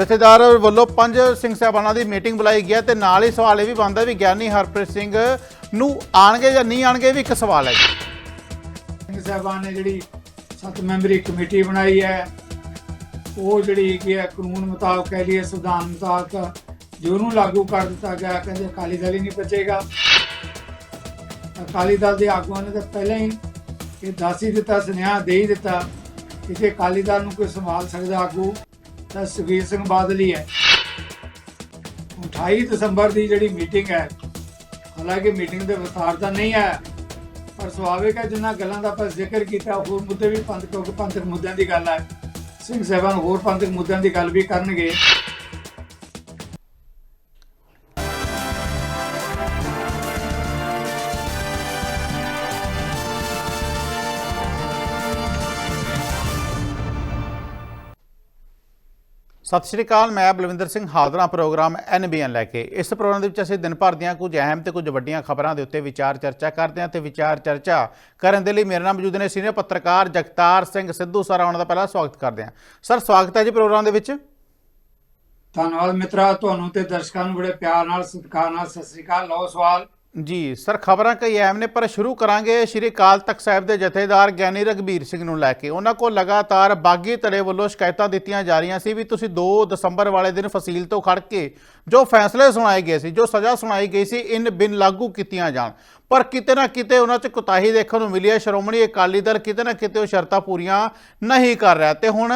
ਜਥੇਦਾਰ ਵੱਲੋਂ ਪੰਜ ਸਿੰਘ ਸਾਹਿਬਾਨਾਂ ਦੀ ਮੀਟਿੰਗ ਬੁਲਾਈ ਗਿਆ ਤੇ ਨਾਲ ਹੀ ਸਵਾਲ ਇਹ ਵੀ ਬਣਦਾ ਵੀ ਗਿਆਨੀ ਹਰਪ੍ਰੀਤ ਸਿੰਘ ਨੂੰ ਆਣਗੇ ਜਾਂ ਨਹੀਂ ਆਣਗੇ, ਇਹ ਵੀ ਇੱਕ ਸਵਾਲ ਹੈ ਸਿੰਘ ਸਾਹਿਬਾਨ ਨੇ ਜਿਹੜੀ ਸੱਤ ਮੈਂਬਰੀ ਕਮੇਟੀ ਬਣਾਈ ਹੈ, ਉਹ ਜਿਹੜੀ ਹੈਗੀ ਹੈ ਕਾਨੂੰਨ ਮੁਤਾਬਕ ਕਹਿ ਲਈਏ, ਸੰਵਿਧਾਨ ਮੁਤਾਬਕ ਜੋ ਉਹਨੂੰ ਲਾਗੂ ਕਰ ਦਿੱਤਾ ਗਿਆ, ਕਹਿੰਦੇ ਅਕਾਲੀ ਦਲ ਹੀ ਨਹੀਂ ਬਚੇਗਾ। ਅਕਾਲੀ ਦਲ ਦੇ ਆਗੂਆਂ ਨੇ ਤਾਂ ਪਹਿਲਾਂ ਹੀ ਇਹ ਦੱਸ ਹੀ ਦਿੱਤਾ, ਸੁਨੇਹਾ ਦੇ ਹੀ ਦਿੱਤਾ ਕਿ ਅਕਾਲੀ ਦਲ ਨੂੰ ਕੋਈ ਸੰਭਾਲ ਸਕਦਾ ਆਗੂ ਤਾਂ ਸੁਖਬੀਰ ਸਿੰਘ ਬਾਦਲ ਹੀ ਹੈ। 28 ਦਸੰਬਰ ਦੀ ਜਿਹੜੀ ਮੀਟਿੰਗ ਹੈ, ਹਾਲਾਂਕਿ ਮੀਟਿੰਗ ਦੇ ਵਿਸਥਾਰ ਤਾਂ ਨਹੀਂ ਹੈ, ਪਰ ਸੁਭਾਵਿਕ ਹੈ ਜਿੰਨਾ ਗੱਲਾਂ ਦਾ ਆਪਾਂ ਜ਼ਿਕਰ ਕੀਤਾ, ਹੋਰ ਮੁੱਦੇ ਵੀ ਪੰਥਕ ਪੰਥਕ ਮੁੱਦਿਆਂ ਦੀ ਗੱਲ ਹੈ। ਸਿੰਘ ਸਾਹਿਬਾਨ ਹੋਰ ਪੰਥਕ ਮੁੱਦਿਆਂ ਦੀ ਗੱਲ ਵੀ ਕਰਨਗੇ। ਸਤਿ ਸ਼੍ਰੀ ਅਕਾਲ, ਮੈਂ ਬਲਵਿੰਦਰ ਸਿੰਘ ਹਾਜ਼ਰਾਂ ਪ੍ਰੋਗਰਾਮ ਐਨਬੀਐਨ ਲੈ ਕੇ। ਇਸ ਪ੍ਰੋਗਰਾਮ ਦੇ ਵਿੱਚ ਅਸੀਂ ਦਿਨ ਭਰ ਦੀਆਂ ਕੁਝ ਅਹਿਮ ਤੇ ਕੁਝ ਵੱਡੀਆਂ ਖਬਰਾਂ ਦੇ ਉੱਤੇ ਵਿਚਾਰ ਚਰਚਾ ਕਰਦੇ ਹਾਂ ਤੇ ਵਿਚਾਰ ਚਰਚਾ ਕਰਨ ਦੇ ਲਈ ਮੇਰੇ ਨਾਲ ਮੌਜੂਦ ਨੇ ਸੀਨੀਅਰ ਪੱਤਰਕਾਰ ਜਗਤਾਰ ਸਿੰਘ ਸਿੱਧੂ ਸਰ ਆਉਣ ਦਾ ਪਹਿਲਾਂ ਸਵਾਗਤ ਕਰਦੇ ਹਾਂ। ਸਰ, ਸਵਾਗਤ ਹੈ ਜੀ ਪ੍ਰੋਗਰਾਮ ਦੇ ਵਿੱਚ। ਧੰਨਵਾਦ ਮਿੱਤਰਾ, ਤੁਹਾਨੂੰ ਤੇ ਦਰਸ਼ਕਾਂ ਨੂੰ ਬੜੇ ਪਿਆਰ ਨਾਲ, ਸਤਿਕਾਰ ਨਾਲ ਸਤਿ ਸ੍ਰੀ ਅਕਾਲ। ਲਓ ਸਵਾਲ। ਜੀ, ਸਰ, ਖਬਰਾਂ ਕਈ ਅਹਿਮ ਨੇ, ਪਰ ਸ਼ੁਰੂ ਕਰਾਂਗੇ ਸ਼੍ਰੀ ਅਕਾਲ ਤਖਤ ਸਾਹਿਬ ਦੇ ਜਥੇਦਾਰ ਗਿਆਨੀ ਰਗਬੀਰ ਸਿੰਘ ਨੂੰ ਲੈ ਕੇ। ਉਹਨਾਂ ਕੋਲ ਲਗਾਤਾਰ ਬਾਗੀ ਧੜੇ ਵੱਲੋਂ ਸ਼ਿਕਾਇਤਾਂ ਦਿੱਤੀਆਂ ਜਾ ਰਹੀਆਂ ਸੀ ਵੀ ਤੁਸੀਂ 2 ਦਸੰਬਰ ਵਾਲੇ ਦਿਨ ਫਸੀਲ ਤੋਂ ਖੜ ਕੇ ਜੋ ਫੈਸਲੇ ਸੁਣਾਏ ਗਏ ਸੀ, ਜੋ ਸਜ਼ਾ ਸੁਣਾਈ ਗਈ ਸੀ, ਇਨ ਬਿਨ ਲਾਗੂ ਕੀਤੀਆਂ ਜਾਣ। ਪਰ ਕਿਤੇ ਨਾ ਕਿਤੇ ਉਹਨਾਂ 'ਚ ਕੁਤਾਹੀ ਦੇਖਣ ਨੂੰ ਮਿਲੀ ਹੈ। ਸ਼੍ਰੋਮਣੀ ਅਕਾਲੀ ਦਲ ਕਿਤੇ ਨਾ ਕਿਤੇ ਉਹ ਸ਼ਰਤਾਂ ਪੂਰੀਆਂ ਨਹੀਂ ਕਰ ਰਿਹਾ। ਤੇ ਹੁਣ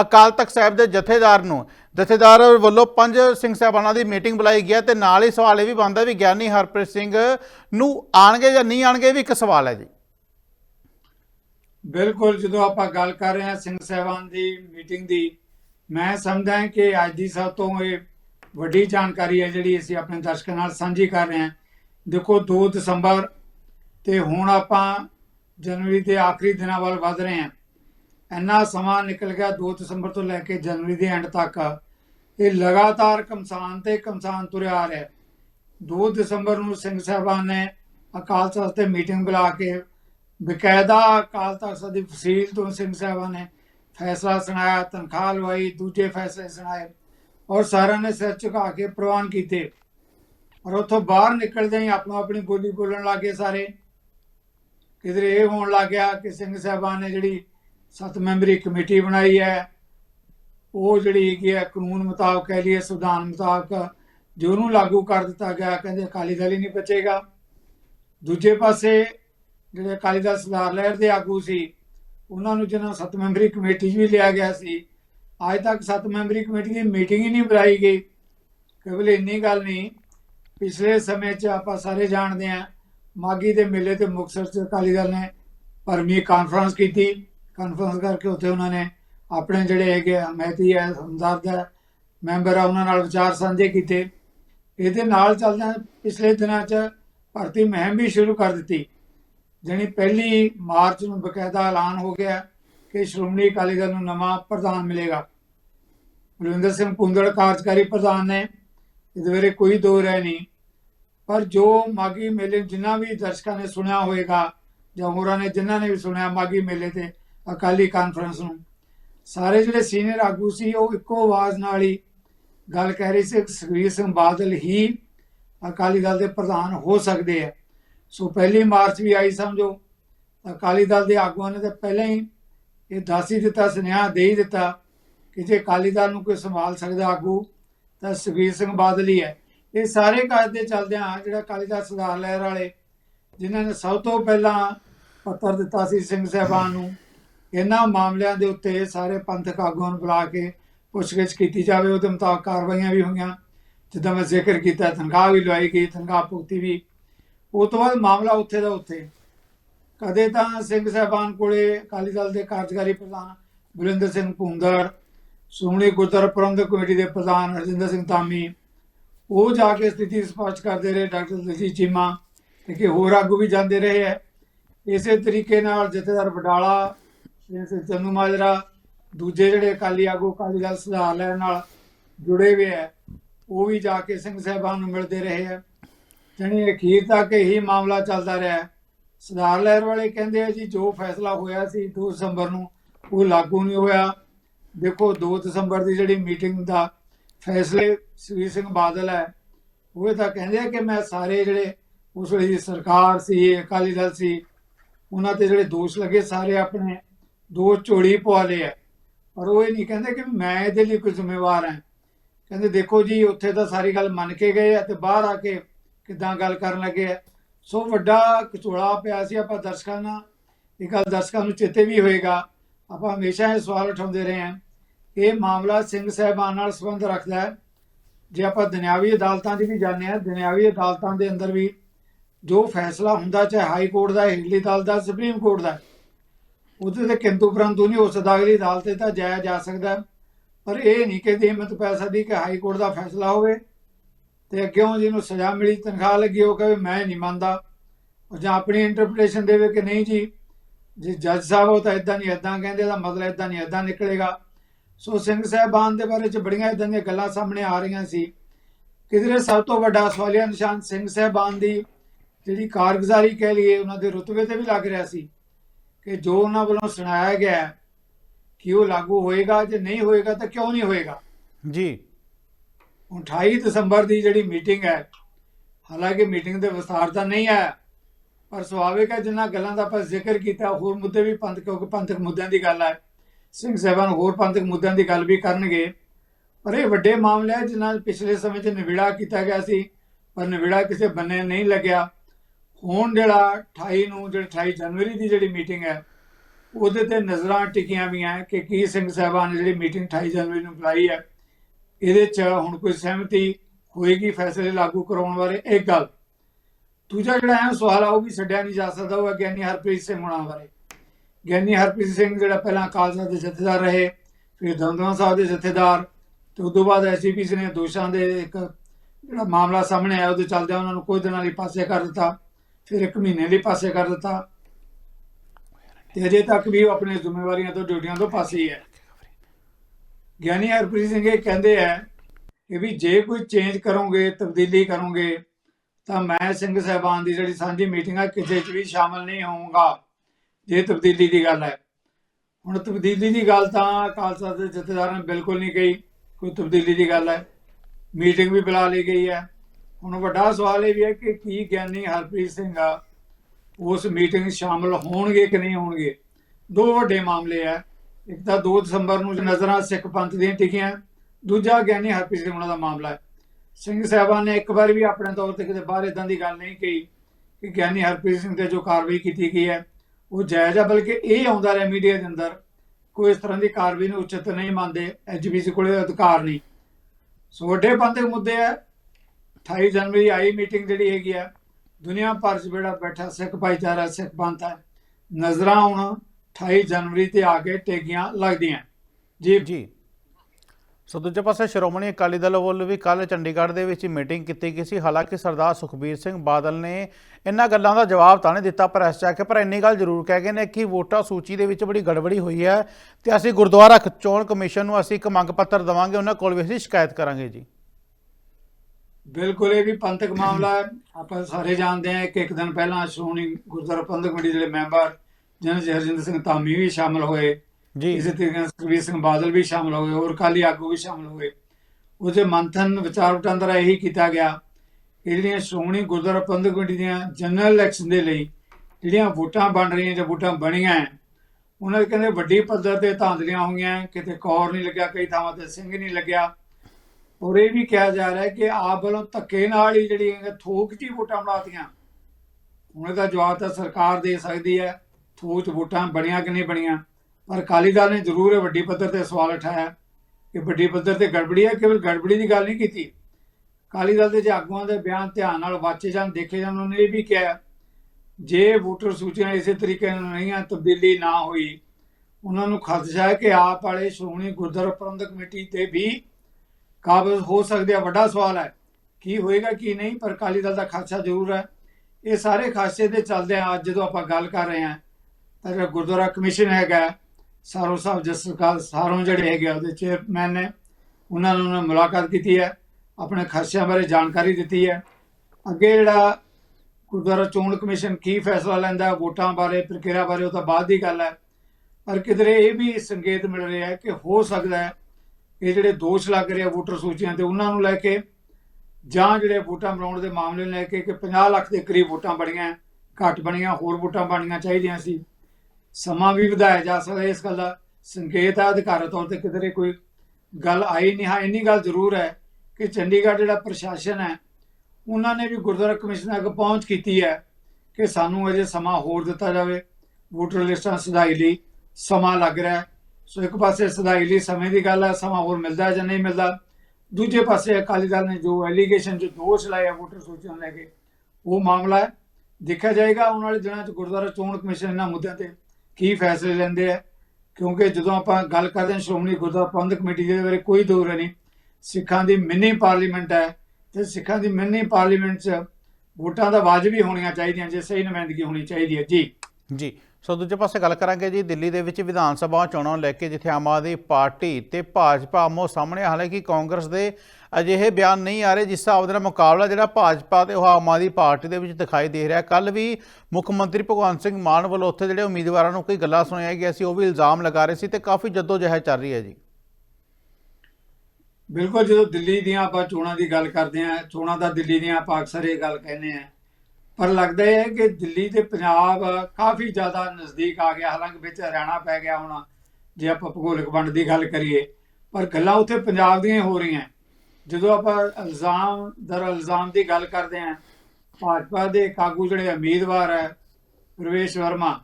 ਅਕਾਲ ਤਖਤ ਸਾਹਿਬ ਦੇ ਜਥੇਦਾਰ ਨੂੰ, ਜਥੇਦਾਰ ਵੱਲੋਂ ਪੰਜ ਸਿੰਘ ਸਾਹਿਬਾਨਾਂ ਦੀ ਮੀਟਿੰਗ ਬੁਲਾਈ ਗਿਆ ਤੇ ਨਾਲ ਹੀ ਸਵਾਲ ਇਹ ਵੀ ਬਣਦਾ ਵੀ ਗਿਆਨੀ ਹਰਪ੍ਰੀਤ ਸਿੰਘ ਨੂੰ ਆਣਗੇ ਜਾਂ ਨਹੀਂ ਆਣਗੇ ਇਹ ਵੀ ਇੱਕ ਸਵਾਲ ਹੈ ਜੀ। ਬਿਲਕੁਲ, ਜਦੋਂ ਆਪਾਂ ਗੱਲ ਕਰ ਰਹੇ ਹਾਂ ਸਿੰਘ ਸਾਹਿਬਾਨ ਦੀ ਮੀਟਿੰਗ ਦੀ, ਮੈਂ ਸਮਝਦਾ ਕਿ ਅੱਜ ਦੀ ਸਭ ਤੋਂ ਇਹ ਵੱਡੀ ਜਾਣਕਾਰੀ ਹੈ ਜਿਹੜੀ ਅਸੀਂ ਆਪਣੇ ਦਰਸ਼ਕਾਂ ਨਾਲ ਸਾਂਝੀ ਕਰ ਰਹੇ ਹਾਂ। ਦੇਖੋ 2 ਦਸੰਬਰ ਤੇ ਹੁਣ ਆਪਾਂ ਜਨਵਰੀ ਦੇ ਆਖਰੀ ਦਿਨਾਂ ਵੱਲ ਵਧ ਰਹੇ ਹਾਂ। ਇੰਨਾ ਸਮਾਂ ਨਿਕਲ ਗਿਆ 2 ਦਸੰਬਰ ਤੋਂ ਲੈ ਕੇ ਜਨਵਰੀ ਦੇ ਐਂਡ ਤੱਕ। ਇਹ ਲਗਾਤਾਰ ਕਮਸਾਨ ਤੇ ਕਮਸਾਨ ਤੁਰਿਆ ਆ ਰਿਹਾ ਹੈ। 2 ਦਸੰਬਰ ਨੂੰ ਸਿੰਘ ਸਾਹਿਬਾਨ ਨੇ ਅਕਾਲ ਤਖਤ ਤੇ ਮੀਟਿੰਗ ਬੁਲਾ ਕੇ ਬਕਾਇਦਾ ਅਕਾਲ ਤਖਤ ਦੀ ਫਸੀਲ ਤੋਂ ਸਿੰਘ ਸਾਹਿਬਾਨ ਨੇ ਫੈਸਲਾ ਸੁਣਾਇਆ, ਤਨਖਾਹ ਲਵਾਈ, ਦੂਜੇ ਫੈਸਲੇ ਸੁਣਾਏ ਔਰ ਸਾਰਿਆਂ ਨੇ ਸਿਰ ਝੁਕਾ ਕੇ ਪ੍ਰਵਾਨ ਕੀਤੇ। ਔਰ ਉੱਥੋਂ ਬਾਹਰ ਨਿਕਲਦੇ ਹੀ ਆਪਣਾ ਆਪਣੀ ਬੋਲੀ ਬੋਲਣ ਲੱਗੇ ਸਾਰੇ। ਕਿਧਰੇ ਇਹ ਹੋਣ ਲੱਗ ਗਿਆ ਕਿ ਸਿੰਘ ਸਾਹਿਬਾਨ ਨੇ ਜਿਹੜੀ ਸੱਤ ਮੈਂਬਰੀ ਕਮੇਟੀ ਬਣਾਈ ਹੈ, ਉਹ ਜਿਹੜੀ ਹੈਗੀ ਹੈ ਕਾਨੂੰਨ ਮੁਤਾਬਕ ਕਹਿ ਲਈਏ, ਸੰਵਿਧਾਨ ਮੁਤਾਬਕ ਜੋ ਉਹਨੂੰ ਲਾਗੂ ਕਰ ਦਿੱਤਾ ਗਿਆ, ਕਹਿੰਦੇ ਅਕਾਲੀ ਦਲ ਹੀ ਨਹੀਂ ਬਚੇਗਾ। ਦੂਜੇ ਪਾਸੇ ਜਿਹੜੇ ਅਕਾਲੀ ਦਲ ਸਰਦਾਰ ਲਹਿਰ ਦੇ ਆਗੂ ਸੀ, ਉਹਨਾਂ ਨੂੰ ਜਿਹਨਾਂ ਸੱਤ ਮੈਂਬਰੀ ਕਮੇਟੀ 'ਚ ਵੀ ਲਿਆ ਗਿਆ ਸੀ, ਅੱਜ ਤੱਕ ਸੱਤ ਮੈਂਬਰੀ ਕਮੇਟੀ ਦੀ ਮੀਟਿੰਗ ਹੀ ਨਹੀਂ ਬੁਲਾਈ ਗਈ। ਕੇਵਲ ਇੰਨੀ ਗੱਲ ਨਹੀਂ ਪਿਛਲੇ ਸਮੇਂ 'ਚ ਆਪਾਂ ਸਾਰੇ ਜਾਣਦੇ ਹਾਂ ਮਾਗੀ ਦੇ ਮੇਲੇ ਤੇ ਮੁਕਤਸਰ 'ਚ ਅਕਾਲੀ ਦਲ ਨੇ ਭਰਮੀ ਕਾਨਫਰੰਸ ਕੀਤੀ। ਕਾਨਫਰੰਸ ਕਰਕੇ ਉੱਥੇ ਉਹਨਾਂ ਨੇ ਆਪਣੇ ਜਿਹੜੇ ਹੈਗੇ ਹਮਾਇਤੀ ਹੈ, ਹਮਦਰਦ ਹੈ, ਮੈਂਬਰ ਆ, ਉਹਨਾਂ ਨਾਲ ਵਿਚਾਰ ਸਾਂਝੇ ਕੀਤੇ। ਇਹਦੇ ਨਾਲ ਚੱਲਦਿਆਂ ਪਿਛਲੇ ਦਿਨਾਂ 'ਚ ਭਰਤੀ ਮੁਹਿੰਮ ਵੀ ਸ਼ੁਰੂ ਕਰ ਦਿੱਤੀ, ਜਾਣੀ ਪਹਿਲੀ ਮਾਰਚ ਨੂੰ ਬਕਾਇਦਾ ਐਲਾਨ ਹੋ ਗਿਆ ਕਿ ਸ਼੍ਰੋਮਣੀ ਅਕਾਲੀ ਦਲ ਨੂੰ ਨਵਾਂ ਪ੍ਰਧਾਨ ਮਿਲੇਗਾ। ਬਲਵਿੰਦਰ ਸਿੰਘ ਪੁੰਦੜ ਕਾਰਜਕਾਰੀ ਪ੍ਰਧਾਨ ਨੇ ਇਹਦੇ ਬਾਰੇ ਕੋਈ ਦੋ ਰਹਿ ਨਹੀਂ। ਪਰ ਜੋ ਮਾਗੀ ਮੇਲੇ ਜਿਨ੍ਹਾਂ ਵੀ ਦਰਸ਼ਕਾਂ ਨੇ ਸੁਣਿਆ ਹੋਵੇਗਾ ਜਾਂ ਹੋਰਾਂ ਨੇ ਜਿਨ੍ਹਾਂ ਨੇ ਵੀ ਸੁਣਿਆ ਮਾਗੀ ਮੇਲੇ ਤੇ, ਅਕਾਲੀ ਕਾਨਫਰੰਸ ਨੂੰ, ਸਾਰੇ ਜਿਹੜੇ ਸੀਨੀਅਰ ਆਗੂ ਸੀ, ਉਹ ਇੱਕੋ ਆਵਾਜ਼ ਨਾਲ ਹੀ ਗੱਲ ਕਹਿ ਰਹੇ ਸੀ ਕਿ ਸੁਖਬੀਰ ਸਿੰਘ ਬਾਦਲ ਹੀ ਅਕਾਲੀ ਦਲ ਦੇ ਪ੍ਰਧਾਨ ਹੋ ਸਕਦੇ ਆ। ਸੋ ਪਹਿਲੀ ਮਾਰਚ ਵੀ ਆਈ ਸਮਝੋ। ਅਕਾਲੀ ਦਲ ਦੇ ਆਗੂਆਂ ਨੇ ਤਾਂ ਪਹਿਲਾਂ ਹੀ ਇਹ ਦੱਸ ਹੀ ਦਿੱਤਾ, ਸੁਨੇਹਾ ਦੇ ਹੀ ਦਿੱਤਾ ਕਿ ਜੇ ਅਕਾਲੀ ਦਲ ਨੂੰ ਕੋਈ ਸੰਭਾਲ ਸਕਦਾ ਆਗੂ ਤਾਂ ਸੁਖਬੀਰ ਸਿੰਘ ਬਾਦਲ ਹੀ। ਹੈ ਇਹ ਸਾਰੇ ਕਾਜ ਦੇ ਚੱਲਦਿਆਂ ਜਿਹੜਾ ਅਕਾਲੀ ਦਲ ਸੁਧਾਰ ਲਹਿਰ ਵਾਲੇ, ਜਿਨ੍ਹਾਂ ਨੇ ਸਭ ਤੋਂ ਪਹਿਲਾਂ ਪੱਤਰ ਦਿੱਤਾ ਸੀ ਸਿੰਘ ਸਾਹਿਬਾਨ ਨੂੰ, ਇਹਨਾਂ ਮਾਮਲਿਆਂ ਦੇ ਉੱਤੇ ਸਾਰੇ ਪੰਥਕ ਆਗੂਆਂ ਨੂੰ ਬੁਲਾ ਕੇ ਪੁੱਛਗਿੱਛ ਕੀਤੀ ਜਾਵੇ। ਉਹਦੇ ਮੁਤਾਬਕ ਕਾਰਵਾਈਆਂ ਵੀ ਹੋਈਆਂ। ਜਿੱਦਾਂ ਮੈਂ ਜ਼ਿਕਰ ਕੀਤਾ, ਤਨਖਾਹ ਵੀ ਲਵਾਈ ਗਈ, ਤਨਖਾਹ ਭੁਗਤੀ ਵੀ। ਉਸ ਤੋਂ ਬਾਅਦ ਮਾਮਲਾ ਉੱਥੇ ਦਾ ਉੱਥੇ। ਕਦੇ ਤਾਂ ਸਿੰਘ ਸਾਹਿਬਾਨ ਕੋਲੇ ਅਕਾਲੀ ਦਲ ਦੇ ਕਾਰਜਕਾਰੀ ਪ੍ਰਧਾਨ ਗੁਰਿੰਦਰ ਸਿੰਘ ਭੁੰਦੜ ਸ਼੍ਰੋਮਣੀ ਗੁਰਦੁਆਰਾ ਪ੍ਰਬੰਧਕ ਕਮੇਟੀ ਦੇ ਪ੍ਰਧਾਨ ਰਜਿੰਦਰ ਸਿੰਘ ਧਾਮੀ, ਉਹ ਜਾ ਕੇ ਸਥਿਤੀ ਸਪਸ਼ਟ ਕਰਦੇ ਰਹੇ, ਡਾਕਟਰ ਦਲਜੀਤ ਚੀਮਾ, ਤੇ ਕਿ ਹੋਰ ਆਗੂ ਵੀ ਜਾਂਦੇ ਰਹੇ ਹੈ। ਇਸੇ ਤਰੀਕੇ ਨਾਲ ਜਥੇਦਾਰ ਬਡਾਲਾ ਜਿਵੇਂ ਚੰਨੂ ਮਾਜਰਾ, ਦੂਜੇ ਜਿਹੜੇ ਅਕਾਲੀ ਆਗੂ, ਅਕਾਲੀ ਦਲ ਸੁਧਾਰ ਲੈਣ ਨਾਲ ਜੁੜੇ ਹੋਏ ਹੈ, ਉਹ ਵੀ ਜਾ ਕੇ ਸਿੰਘ ਸਾਹਿਬਾਨ ਨੂੰ ਮਿਲਦੇ ਰਹੇ ਹੈ। ਜਣੀ ਅਖੀਰ ਤੱਕ ਇਹੀ ਮਾਮਲਾ ਚੱਲਦਾ ਰਿਹਾ ਸੁਧਾਰ ਲਹਿਰ ਵਾਲੇ ਕਹਿੰਦੇ ਆ ਜੀ, ਜੋ ਫੈਸਲਾ ਹੋਇਆ ਸੀ 2 ਦਸੰਬਰ ਨੂੰ, ਉਹ ਲਾਗੂ ਨਹੀਂ ਹੋਇਆ। ਦੇਖੋ 2 ਦਸੰਬਰ ਦੀ ਜਿਹੜੀ ਮੀਟਿੰਗ ਦਾ ਫੈਸਲੇ, ਸੁਖਬੀਰ ਸਿੰਘ ਬਾਦਲ ਹੈ, ਉਹ ਤਾਂ ਕਹਿੰਦੇ ਆ ਕਿ ਮੈਂ ਸਾਰੇ ਜਿਹੜੇ ਉਸ ਵੇਲੇ ਦੀ ਸਰਕਾਰ ਸੀ, ਅਕਾਲੀ ਦਲ ਸੀ, ਉਹਨਾਂ ਤੇ ਜਿਹੜੇ ਦੋਸ਼ ਲੱਗੇ ਸਾਰੇ ਆਪਣੇ ਦੋਸ਼ ਝੋਲੀ ਪਵਾ ਲਏ ਆ। ਪਰ ਉਹ ਇਹ ਨਹੀਂ ਕਹਿੰਦੇ ਕਿ ਮੈਂ ਇਹਦੇ ਲਈ ਕੋਈ ਜ਼ਿੰਮੇਵਾਰ ਹਾਂ। ਕਹਿੰਦੇ ਦੇਖੋ ਜੀ, ਉੱਥੇ ਤਾਂ ਸਾਰੀ ਗੱਲ ਮੰਨ ਕੇ ਗਏ ਆ ਤੇ ਬਾਹਰ ਆ ਕੇ ਕਿਦਾਂ ਗੱਲ ਕਰਨ ਲੱਗੇ ਆ। ਸੋ ਵੱਡਾ ਕਚੋਲਾ ਪਿਆ ਸੀ ਆਪਾਂ ਦਰਸ਼ਕਾਂ ਨਾਲ। ਇਹ ਗੱਲ ਦਰਸ਼ਕਾਂ ਨੂੰ ਚੇਤੇ ਵੀ ਹੋਏਗਾ। ਆਪਾਂ ਹਮੇਸ਼ਾ ਇਹ ਸਵਾਲ ਉਠਾਉਂਦੇ ਰਹੇ ਹਾਂ। ਇਹ ਮਾਮਲਾ ਸਿੰਘ ਸਾਹਿਬਾਨ ਨਾਲ ਸੰਬੰਧ ਰੱਖਦਾ ਹੈ। ਜੇ ਆਪਾਂ ਦੁਨਿਆਵੀ ਅਦਾਲਤਾਂ 'ਚ ਵੀ ਜਾਂਦੇ ਹਾਂ, ਦੁਨਿਆਵੀ ਅਦਾਲਤਾਂ ਦੇ ਅੰਦਰ ਵੀ ਜੋ ਫੈਸਲਾ ਹੁੰਦਾ, ਚਾਹੇ ਹਾਈ ਕੋਰਟ ਦਾ, ਹੇਠਲੀ ਅਦਾਲਤ ਦਾ, ਸੁਪਰੀਮ ਕੋਰਟ ਦਾ, ਉਹਦੇ ਤੇ ਕਿੰਤੂ ਪਰੰਤੂ ਨਹੀਂ, ਉਸ ਸਕਦਾ ਅਦਾਲਤ ਤੇ ਤਾਂ ਜਾਇਆ ਜਾ ਸਕਦਾ ਪਰ ਇਹ ਨਹੀਂ ਕਿ ਦੇਮਤ ਪੈ ਸਕਦੀ ਕਿ ਹਾਈ ਕੋਰਟ ਦਾ ਫੈਸਲਾ ਹੋਵੇ ਤੇ ਅੱਗੇੋਂ ਜਿਹਨੂੰ ਸਜ਼ਾ ਮਿਲੀ, ਤਨਖਾਹ ਲੱਗੀ, ਉਹ ਕਹੇ, ਮੈਂ ਨਹੀਂ ਮੰਨਦਾ। ਉਹ ਜਾਂ ਆਪਣੀ ਇੰਟਰਪ੍ਰੀਟੇਸ਼ਨ ਦੇਵੇ ਕਿ ਨਹੀਂ ਜੀ, ਜੇ ਜੱਜ ਸਾਹਿਬ ਉਹ ਤਾਂ ਇਦਾਂ ਨਹੀਂ ਇਦਾਂ ਕਹਿੰਦੇ ਦਾ ਮਤਲਬ ਇਦਾਂ ਨਹੀਂ ਇਦਾਂ ਨਿਕਲੇਗਾ। ਸੋ ਸਿੰਘ ਸਾਹਿਬਾਨ ਦੇ ਬਾਰੇ ਚ ਬੜੀਆਂ ਇਦਾਂ ਦੀਆਂ ਗੱਲਾਂ ਸਾਹਮਣੇ ਆ ਰਹੀਆਂ ਸੀ। ਕਿਧਰੇ ਸਭ ਤੋਂ ਵੱਡਾ ਸਵਾਲੀਆ ਨਿਸ਼ਾਨ ਸਿੰਘ ਸਾਹਿਬਾਨ ਦੀ ਜਿਹੜੀ ਕਾਰਗੁਜ਼ਾਰੀ ਕਹਿ ਲਈਏ ਉਹਨਾਂ ਦੇ ਰੁਤਬੇ ਤੇ ਵੀ ਲੱਗ ਰਿਹਾ ਸੀ ਕਿ ਜੋ ਉਹਨਾਂ ਵੱਲੋਂ ਸੁਣਾਇਆ ਗਿਆ ਕਿ ਉਹ ਲਾਗੂ ਹੋਏਗਾ ਜੇ ਨਹੀਂ ਹੋਏਗਾ ਤਾਂ ਕਿਉਂ ਨਹੀਂ ਹੋਏਗਾ। ਜੀ। 28 ਦਸੰਬਰ ਦੀ ਜਿਹੜੀ ਮੀਟਿੰਗ ਹੈ ਹਾਲਾਂਕਿ ਮੀਟਿੰਗ ਦੇ ਵਿਸਥਾਰ ਤਾਂ ਨਹੀਂ ਹੈ ਪਰ ਸੁਭਾਵਿਕ ਹੈ ਜਿੰਨਾ ਗੱਲਾਂ ਦਾ ਆਪਾਂ ਜ਼ਿਕਰ ਕੀਤਾ ਹੋਰ ਮੁੱਦੇ ਵੀ ਪੰਥ ਕਿਉਂਕਿ ਪੰਥਕ ਮੁੱਦਿਆਂ ਦੀ ਗੱਲ ਹੈ। ਸਿੰਘ ਸਾਹਿਬਾਨ ਹੋਰ ਪੰਥਕ ਮੁੱਦਿਆਂ ਦੀ ਗੱਲ ਵੀ ਕਰਨਗੇ। ਪਰ ਇਹ ਵੱਡੇ ਮਾਮਲੇ ਹੈ ਜਿਨ੍ਹਾਂ ਪਿਛਲੇ ਸਮੇਂ 'ਚ ਨਿਬੇੜਾ ਕੀਤਾ ਗਿਆ ਸੀ, ਪਰ ਨਿਬੇੜਾ ਕਿਸੇ ਬੰਨੇ ਨਹੀਂ ਲੱਗਿਆ। ਹੁਣ ਜਿਹੜਾ 28 ਨੂੰ, ਜਿਹੜੀ 28 ਜਨਵਰੀ ਦੀ ਜਿਹੜੀ ਮੀਟਿੰਗ ਹੈ, ਉਹਦੇ ਤੇ ਨਜ਼ਰਾਂ ਟਿਕੀਆਂ ਵੀ ਹੈ ਕਿ ਕੀ ਸਿੰਘ ਸਾਹਿਬਾਨ ਜਿਹੜੀ ਮੀਟਿੰਗ 28 ਜਨਵਰੀ ਨੂੰ ਬੁਲਾਈ ਹੈ, ਇਹਦੇ 'ਚ ਹੁਣ ਕੋਈ ਸਹਿਮਤੀ ਹੋਏਗੀ, ਫੈਸਲੇ ਲਾਗੂ ਕਰਾਉਣ ਬਾਰੇ, ਇਹ ਗੱਲ। ਦੂਜਾ ਜਿਹੜਾ ਹੈ ਸਵਾਲ ਆ, ਉਹ ਵੀ ਛੱਡਿਆ ਨਹੀਂ ਜਾ ਸਕਦਾ, ਉਹ ਹੈ ਗਿਆਨੀ ਹਰਪ੍ਰੀਤ ਸਿੰਘ ਹੁਣਾਂ ਬਾਰੇ। ਗਿਆਨੀ ਹਰਪ੍ਰੀਤ ਸਿੰਘ ਜਿਹੜਾ ਪਹਿਲਾਂ ਕਾਲਸਾ ਦੇ ਜਥੇਦਾਰ ਰਹੇ, ਫਿਰ ਦਮਦਮਾ ਸਾਹਿਬ ਦੇ ਜਥੇਦਾਰ ਤੇ ਉਸ ਤੋਂ ਬਾਅਦ ਐਸਜੀਪੀਸੀ ਨੇ ਦੋਸ਼ਾਂ ਦੇ ਇੱਕ ਜਿਹੜਾ ਮਾਮਲਾ ਸਾਹਮਣੇ ਆਇਆ, ਉਹਦੇ ਚੱਲਦਿਆਂ ਉਹਨਾਂ ਨੂੰ ਕੁਝ ਦਿਨਾਂ ਲਈ ਪਾਸੇ ਕਰ ਦਿੱਤਾ, ਫਿਰ ਇੱਕ ਮਹੀਨੇ ਲਈ ਪਾਸੇ ਕਰ ਦਿੱਤਾ ਤੇ ਅਜੇ ਤੱਕ ਵੀ ਉਹ ਆਪਣੇ ਜ਼ਿੰਮੇਵਾਰੀਆਂ ਤੋਂ, ਡਿਊਟੀਆਂ ਤੋਂ ਪਾਸੇ ਹੀ ਹੈ। ਗਿਆਨੀ ਹਰਪ੍ਰੀਤ ਸਿੰਘ ਇਹ ਕਹਿੰਦੇ ਆ ਕਿ ਵੀ ਜੇ ਕੋਈ ਚੇਂਜ ਕਰੋਗੇ, ਤਬਦੀਲੀ ਕਰੋਗੇ, ਤਾਂ ਮੈਂ ਸਿੰਘ ਸਾਹਿਬਾਨ ਦੀ ਜਿਹੜੀ ਸਾਂਝੀ ਮੀਟਿੰਗ ਆ, ਕਿਸੇ 'ਚ ਵੀ ਸ਼ਾਮਲ ਨਹੀਂ ਹੋਊਂਗਾ। ਜੇ ਤਬਦੀਲੀ ਦੀ ਗੱਲ ਹੈ। ਹੁਣ ਤਬਦੀਲੀ ਦੀ ਗੱਲ ਤਾਂ ਖਾਲਸਾ ਦੇ ਜਥੇਦਾਰਾਂ ਨੇ ਬਿਲਕੁਲ ਨਹੀਂ ਕਹੀ, ਕੋਈ ਤਬਦੀਲੀ ਦੀ ਗੱਲ ਹੈ। ਮੀਟਿੰਗ ਵੀ ਬੁਲਾ ਲਈ ਗਈ ਹੈ। ਹੁਣ ਵੱਡਾ ਸਵਾਲ ਇਹ ਵੀ ਹੈ ਕਿ ਕੀ ਗਿਆਨੀ ਹਰਪ੍ਰੀਤ ਸਿੰਘ ਆ, ਉਸ ਮੀਟਿੰਗ 'ਚ ਸ਼ਾਮਲ ਹੋਣਗੇ ਕਿ ਨਹੀਂ ਹੋਣਗੇ? ਦੋ ਵੱਡੇ ਮਾਮਲੇ ਆ। ਇੱਕ ਤਾਂ 2 ਦਸੰਬਰ ਨੂੰ ਨਜ਼ਰਾਂ ਸਿੱਖ ਪੰਥ ਦੀਆਂ ਟਿਕੀਆਂ, ਦੂਜਾ ਗਿਆਨੀ ਹਰਪ੍ਰੀਤ ਸਿੰਘ ਉਹਨਾਂ ਦਾ ਮਾਮਲਾ ਹੈ। ਸਿੰਘ ਸਾਹਿਬਾਨ ਨੇ ਇੱਕ ਵਾਰ ਵੀ ਆਪਣੇ ਤੌਰ ਤੇ ਕਿਤੇ ਬਾਹਰ ਇਦਾਂ ਦੀ ਗੱਲ ਨਹੀਂ ਕਹੀ ਕਿ ਗਿਆਨੀ ਹਰਪ੍ਰੀਤ ਸਿੰਘ ਤੇ ਜੋ ਕਾਰਵਾਈ ਕੀਤੀ ਗਈ ਹੈ ਉਹ ਜਾਇਜ਼ ਆ, ਬਲਕਿ ਇਹ ਆਉਂਦਾ ਰਿਹਾ ਮੀਡੀਆ ਦੇ ਅੰਦਰ, ਕੋਈ ਇਸ ਤਰ੍ਹਾਂ ਦੀ ਕਾਰਵਾਈ ਨੂੰ ਉਚਿਤ ਨਹੀਂ ਮੰਨਦੇ ਐਜੀਪੀਸੀ ਕੋਲੇ ਅਧਿਕਾਰ ਨਹੀਂ। ਸੋ ਵੱਡੇ ਪੰਥਕ ਮੁੱਦੇ ਆ 28 ਜਨਵਰੀ ਆਈ ਮੀਟਿੰਗ ਜਿਹੜੀ ਹੈਗੀ ਆ, ਦੁਨੀਆ ਭਰ 'ਚ ਜਿਹੜਾ ਬੈਠਾ ਸਿੱਖ ਭਾਈਚਾਰਾ, ਸਿੱਖ ਪੰਥ ਹੈ ਨਜ਼ਰਾਂ ਹੁਣ 28 ਜਨਵਰੀ ਤੇ ਆ ਕੇ ਟੇਕੀਆਂ ਲੱਗਦੀਆਂ। ਜੀ? ਜੀ। ਸੋ ਦੂਜੇ ਪਾਸੇ ਸ਼੍ਰੋਮਣੀ ਅਕਾਲੀ ਦਲ ਵੱਲੋਂ ਵੀ ਕੱਲ ਚੰਡੀਗੜ੍ਹ ਦੇ ਵਿੱਚ ਮੀਟਿੰਗ ਕੀਤੀ ਗਈ ਸੀ। ਹਾਲਾਂਕਿ ਸਰਦਾਰ ਸੁਖਬੀਰ ਸਿੰਘ ਬਾਦਲ ਨੇ ਇਹਨਾਂ ਗੱਲਾਂ ਦਾ ਜਵਾਬ ਤਾਂ ਨਹੀਂ ਦਿੱਤਾ ਪ੍ਰੈਸ 'ਚ ਆ ਕੇ, ਪਰ ਇੰਨੀ ਗੱਲ ਜ਼ਰੂਰ ਕਹਿ ਗਏ ਨੇ ਕਿ ਵੋਟਾਂ ਸੂਚੀ ਦੇ ਵਿੱਚ ਬੜੀ ਗੜਬੜੀ ਹੋਈ ਹੈ ਤੇ ਅਸੀਂ ਗੁਰਦੁਆਰਾ ਚੋਣ ਕਮਿਸ਼ਨ ਨੂੰ ਅਸੀਂ ਇੱਕ ਮੰਗ ਪੱਤਰ ਦੇਵਾਂਗੇ, ਉਹਨਾਂ ਕੋਲ ਵੀ ਅਸੀਂ ਸ਼ਿਕਾਇਤ ਕਰਾਂਗੇ ਜੀ। ਬਿਲਕੁਲ, ਇਹ ਵੀ ਪੰਥਕ ਮਾਮਲਾ ਹੈ। ਆਪਾਂ ਸਾਰੇ ਜਾਣਦੇ ਹਾਂ ਕਿ ਇੱਕ ਦਿਨ ਪਹਿਲਾਂ ਸ਼੍ਰੋਮਣੀ ਗੁਰਦੁਆਰਾ ਪ੍ਰਬੰਧਕ ਕਮੇਟੀ ਦੇ ਮੈਂਬਰ ਜਿਹਨਾਂ 'ਚ ਹਰਜਿੰਦਰ ਸਿੰਘ ਧਾਮੀ ਵੀ ਸ਼ਾਮਲ ਹੋਏ। ਜੀ। ਇਸੇ ਤਰੀਕੇ ਨਾਲ ਸੁਖਬੀਰ ਸਿੰਘ ਬਾਦਲ ਵੀ ਸ਼ਾਮਲ ਹੋਏ ਹੋਰ ਕਾਲੀ ਆਗੂ ਵੀ ਸ਼ਾਮਲ ਹੋਏ ਉਹਦੇ ਮੰਥਨ ਵਿਚਾਰ ਵਟਾਂਦਰਾ ਇਹੀ ਕੀਤਾ ਗਿਆ ਕਿ ਜਿਹੜੀਆਂ ਸ਼੍ਰੋਮਣੀ ਗੁਰਦੁਆਰਾ ਪ੍ਰਬੰਧਕ ਕਮੇਟੀ ਦੀਆਂ ਜਨਰਲ ਇਲੈਕਸ਼ਨ ਦੇ ਲਈ ਜਿਹੜੀਆਂ ਵੋਟਾਂ ਬਣ ਰਹੀਆਂ ਜਾਂ ਵੋਟਾਂ ਬਣੀਆਂ ਉਹਨਾਂ ਦੇ ਕਹਿੰਦੇ ਵੱਡੀ ਪੱਧਰ ਤੇ ਧਾਂਦਲੀਆਂ ਹੋਈਆਂ ਕਿਤੇ ਕੌਰ ਨਹੀਂ ਲੱਗਿਆ, ਕਈ ਥਾਵਾਂ ਤੇ ਸਿੰਘ ਨਹੀਂ ਲੱਗਿਆ। ਔਰ ਇਹ ਵੀ ਕਿਹਾ ਜਾ ਰਿਹਾ ਕਿ ਆਪ ਵੱਲੋਂ ਧੱਕੇ ਨਾਲ ਹੀ ਜਿਹੜੀ ਥੋਕ 'ਚ ਹੀ ਵੋਟਾਂ ਬਣਾਤੀਆਂ। ਹੁਣ ਇਹਦਾ ਜਵਾਬ ਤਾਂ ਸਰਕਾਰ ਦੇ ਸਕਦੀ ਹੈ, ਥੋਕ 'ਚ ਵੋਟਾਂ ਬਣੀਆਂ ਕਿ ਨਹੀਂ ਬਣੀਆਂ। ਪਰ ਅਕਾਲੀ ਦਲ ਨੇ ਜ਼ਰੂਰ ਇਹ ਵੱਡੀ ਪੱਧਰ ਤੇ ਸਵਾਲ ਉਠਾਇਆ ਕਿ ਵੱਡੀ ਪੱਧਰ ਤੇ ਗੜਬੜੀ ਹੈ, ਕੇਵਲ ਗੜਬੜੀ ਦੀ ਗੱਲ ਨਹੀਂ ਕੀਤੀ। ਅਕਾਲੀ ਦਲ ਦੇ ਆਗੂਆਂ ਦੇ ਬਿਆਨ ਧਿਆਨ ਨਾਲ ਵਾਚੇ ਜਾਣ, ਦੇਖੇ ਜਾਣ, ਉਹਨਾਂ ਨੇ ਇਹ ਵੀ ਕਿਹਾ ਜੇ ਵੋਟਰ ਸੂਚੀਆਂ ਇਸੇ ਤਰੀਕੇ ਨਾਲ ਨਹੀਂ ਆ ਤਬਦੀਲੀ ਨਾ ਹੋਈ, ਉਹਨਾਂ ਨੂੰ ਖਦਸ਼ਾ ਹੈ ਕਿ ਆਪ ਵਾਲੇ ਸ਼੍ਰੋਮਣੀ ਗੁਰਦੁਆਰਾ ਪ੍ਰਬੰਧਕ ਕਮੇਟੀ ਤੇ ਵੀ ਕਾਬਜ਼ ਹੋ ਸਕਦੇ ਆ। ਵੱਡਾ ਸਵਾਲ ਹੈ, ਕੀ ਹੋਏਗਾ, ਕੀ ਨਹੀਂ, ਪਰ ਅਕਾਲੀ ਦਲ ਦਾ ਖਦਸ਼ਾ ਜ਼ਰੂਰ ਹੈ। ਇਹ ਸਾਰੇ ਖਾਸੇ ਦੇ ਚੱਲਦੇ ਆ। ਅੱਜ ਜਦੋਂ ਆਪਾਂ ਗੱਲ ਕਰ ਰਹੇ ਹਾਂ, ਤਾਂ ਜਿਹੜਾ ਗੁਰਦੁਆਰਾ ਕਮਿਸ਼ਨ ਹੈਗਾ ਸਾਰੋ ਸਾਹਿਬ ਜਸਕਾਲ ਸਾਰੋਂ ਜਿਹੜੇ ਹੈਗੇ ਆ, ਉਹਦੇ ਚੇਅਰਮੈਨ ਨੇ ਉਹਨਾਂ ਨੂੰ ਮੁਲਾਕਾਤ ਕੀਤੀ ਹੈ ਆਪਣੇ ਖਰਚਿਆਂ ਬਾਰੇ ਜਾਣਕਾਰੀ ਦਿੱਤੀ ਹੈ। ਅੱਗੇ ਜਿਹੜਾ ਗੁਰਦੁਆਰਾ ਚੋਣ ਕਮਿਸ਼ਨ ਕੀ ਫੈਸਲਾ ਲੈਂਦਾ ਵੋਟਾਂ ਬਾਰੇ ਪ੍ਰਕਿਰਿਆ ਬਾਰੇ ਉਹ ਤਾਂ ਬਾਅਦ ਦੀ ਗੱਲ ਹੈ। ਪਰ ਕਿਧਰੇ ਇਹ ਵੀ ਸੰਕੇਤ ਮਿਲ ਰਿਹਾ ਹੈ ਕਿ ਹੋ ਸਕਦਾ ਹੈ ਇਹ ਜਿਹੜੇ ਦੋਸ਼ ਲੱਗ ਰਹੇ ਆ ਵੋਟਰ ਸੂਚੀਆਂ ਤੇ ਉਹਨਾਂ ਨੂੰ ਲੈ ਕੇ ਜਾਂ ਜਿਹੜੇ ਵੋਟਾਂ ਬਣਾਉਣ ਦੇ ਮਾਮਲੇ ਨੂੰ ਲੈ ਕੇ ਕਿ 50 ਲੱਖ ਦੇ ਕਰੀਬ ਵੋਟਾਂ ਬਣੀਆਂ ਘੱਟ ਬਣੀਆਂ ਹੋਰ ਵੋਟਾਂ ਬਣਨੀਆਂ ਚਾਹੀਦੀਆਂ ਸੀ। ਸਮਾਂ ਵੀ ਵਧਾਇਆ ਜਾ ਸਕਦਾ ਇਸ ਗੱਲ ਦਾ। ਸੰਕੇਤ ਹੈ, ਅਧਿਕਾਰਤ ਤੌਰ ਤੇ ਕਿਧਰੇ ਕੋਈ ਗੱਲ ਆਈ ਨਹੀਂ। ਹਾਂ, ਇੰਨੀ ਗੱਲ ਜ਼ਰੂਰ ਹੈ ਕਿ ਚੰਡੀਗੜ੍ਹ ਜਿਹੜਾ ਪ੍ਰਸ਼ਾਸਨ ਹੈ, ਉਹਨਾਂ ਨੇ ਵੀ ਗੁਰਦੁਆਰਾ ਕਮਿਸ਼ਨ ਅੱਗੇ ਪਹੁੰਚ ਕੀਤੀ ਹੈ ਕਿ ਸਾਨੂੰ ਅਜੇ ਸਮਾਂ ਹੋਰ ਦਿੱਤਾ ਜਾਵੇ। ਵੋਟਰ ਲਿਸਟਾਂ ਸੁਧਾਈ ਲਈ ਸਮਾਂ ਲੱਗ ਰਿਹਾ ਸੋ ਇੱਕ ਪਾਸੇ ਸੁਧਾਈ ਲਈ ਸਮੇਂ ਦੀ ਗੱਲ ਹੈ, ਸਮਾਂ ਹੋਰ ਮਿਲਦਾ ਜਾਂ ਨਹੀਂ ਮਿਲਦਾ। ਦੂਜੇ ਪਾਸੇ ਅਕਾਲੀ ਦਲ ਨੇ ਜੋ ਐਲੀਗੇਸ਼ਨ ਜੋ ਦੋਸ਼ ਲਾਇਆ ਵੋਟਰ ਸੂਚੀਆਂ ਨੂੰ ਲੈ ਕੇ, ਉਹ ਮਾਮਲਾ ਹੈ। ਦੇਖਿਆ ਜਾਏਗਾ, ਆਉਣ ਵਾਲੇ ਦਿਨਾਂ 'ਚ ਗੁਰਦੁਆਰਾ ਚੋਣ ਕਮਿਸ਼ਨ ਇਹਨਾਂ ਮੁੱਦਿਆਂ ਤੇ ਕੀ ਫੈਸਲੇ ਲੈਂਦੇ ਆ? ਕਿਉਂਕਿ ਜਦੋਂ ਆਪਾਂ ਗੱਲ ਕਰਦੇ ਹਾਂ ਸ਼੍ਰੋਮਣੀ ਗੁਰਦੁਆਰਾ ਪ੍ਰਬੰਧਕ ਕਮੇਟੀ ਦੇ ਬਾਰੇ ਕੋਈ ਦੂਰ ਨਹੀਂ। ਸਿੱਖਾਂ ਦੀ ਮਿੰਨੀ ਪਾਰਲੀਮੈਂਟ ਹੈ ਤੇ ਸਿੱਖਾਂ ਦੀ ਮਿੰਨੀ ਪਾਰਲੀਮੈਂਟ 'ਚ ਵੋਟਾਂ ਦਾ ਵਾਜਬ ਵਾਜਬੀ ਹੋਣੀਆਂ ਚਾਹੀਦੀਆਂ ਜੇ ਸਹੀ ਨੁਮਾਇੰਦਗੀ ਹੋਣੀ ਚਾਹੀਦੀ ਹੈ। ਜੀ। ਜੀ। ਸੋ ਦੂਜੇ ਪਾਸੇ ਗੱਲ ਕਰਾਂਗੇ ਜੀ, ਦਿੱਲੀ ਦੇ ਵਿੱਚ ਵਿਧਾਨ ਸਭਾ ਚੋਣਾਂ ਨੂੰ ਲੈ ਕੇ, ਜਿੱਥੇ ਆਮ ਆਦਮੀ ਪਾਰਟੀ ਤੇ ਭਾਜਪਾ ਆਮੋ ਸਾਹਮਣੇ ਹਾਲਾਂਕਿ ਕਾਂਗਰਸ ਦੇ ਅਜਿਹੇ ਬਿਆਨ ਨਹੀਂ ਆ ਰਹੇ, ਜਿਸ ਹਿਸਾਬ ਦੇ ਨਾਲ ਮੁਕਾਬਲਾ ਜਿਹੜਾ ਭਾਜਪਾ ਤੇ ਉਹ ਆਮ ਆਦਮੀ ਪਾਰਟੀ ਦੇ ਵਿੱਚ ਦਿਖਾਈ ਦੇ ਰਿਹਾ। ਕੱਲ ਵੀ ਮੁੱਖ ਮੰਤਰੀ ਭਗਵੰਤ ਸਿੰਘ ਮਾਨ ਵੱਲੋਂ ਉੱਥੇ ਜਿਹੜੇ ਉਮੀਦਵਾਰਾਂ ਨੂੰ ਕੋਈ ਗੱਲਾਂ ਸੁਣਾਈਆਂ ਗਿਆ ਸੀ, ਉਹ ਵੀ ਇਲਜ਼ਾਮ ਲਗਾ ਰਹੇ ਸੀ ਤੇ ਕਾਫੀ ਜੱਦੋ ਜਹਿਦ ਚੱਲ ਰਹੀ ਹੈ ਜੀ। ਬਿਲਕੁਲ, ਜਦੋਂ ਦਿੱਲੀ ਦੀਆਂ ਆਪਾਂ ਚੋਣਾਂ ਦੀ ਗੱਲ ਕਰਦੇ ਹਾਂ, ਚੋਣਾਂ ਦਾ ਦਿੱਲੀ ਦੀਆਂ ਆਪਾਂ ਅਕਸਰ ਇਹ ਗੱਲ ਕਹਿੰਦੇ ਆ ਪਰ ਲੱਗਦਾ ਇਹ ਹੈ ਕਿ ਦਿੱਲੀ ਤੇ ਪੰਜਾਬ ਕਾਫੀ ਜ਼ਿਆਦਾ ਨਜ਼ਦੀਕ ਆ ਗਿਆ। ਹਾਲਾਂਕਿ ਵਿੱਚ ਹਰਿਆਣਾ ਪੈ ਗਿਆ ਹੁਣ। ਜੇ ਆਪਾਂ ਭੂਗੋਲਿਕ ਵੰਡ ਦੀ ਗੱਲ ਕਰੀਏ, ਪਰ ਗੱਲਾਂ ਉੱਥੇ ਪੰਜਾਬ ਦੀਆਂ ਹੋ ਰਹੀਆਂ। ਜਦੋਂ ਆਪਾਂ ਇਲਜ਼ਾਮ, ਦਰ ਇਲਜ਼ਾਮ ਦੀ ਗੱਲ ਕਰਦੇ ਹਾਂ, ਭਾਜਪਾ ਦੇ ਕਾਗੂ ਜਿਹੜੇ ਉਮੀਦਵਾਰ ਹੈ, ਪ੍ਰਵੇਸ਼ ਵਰਮਾ,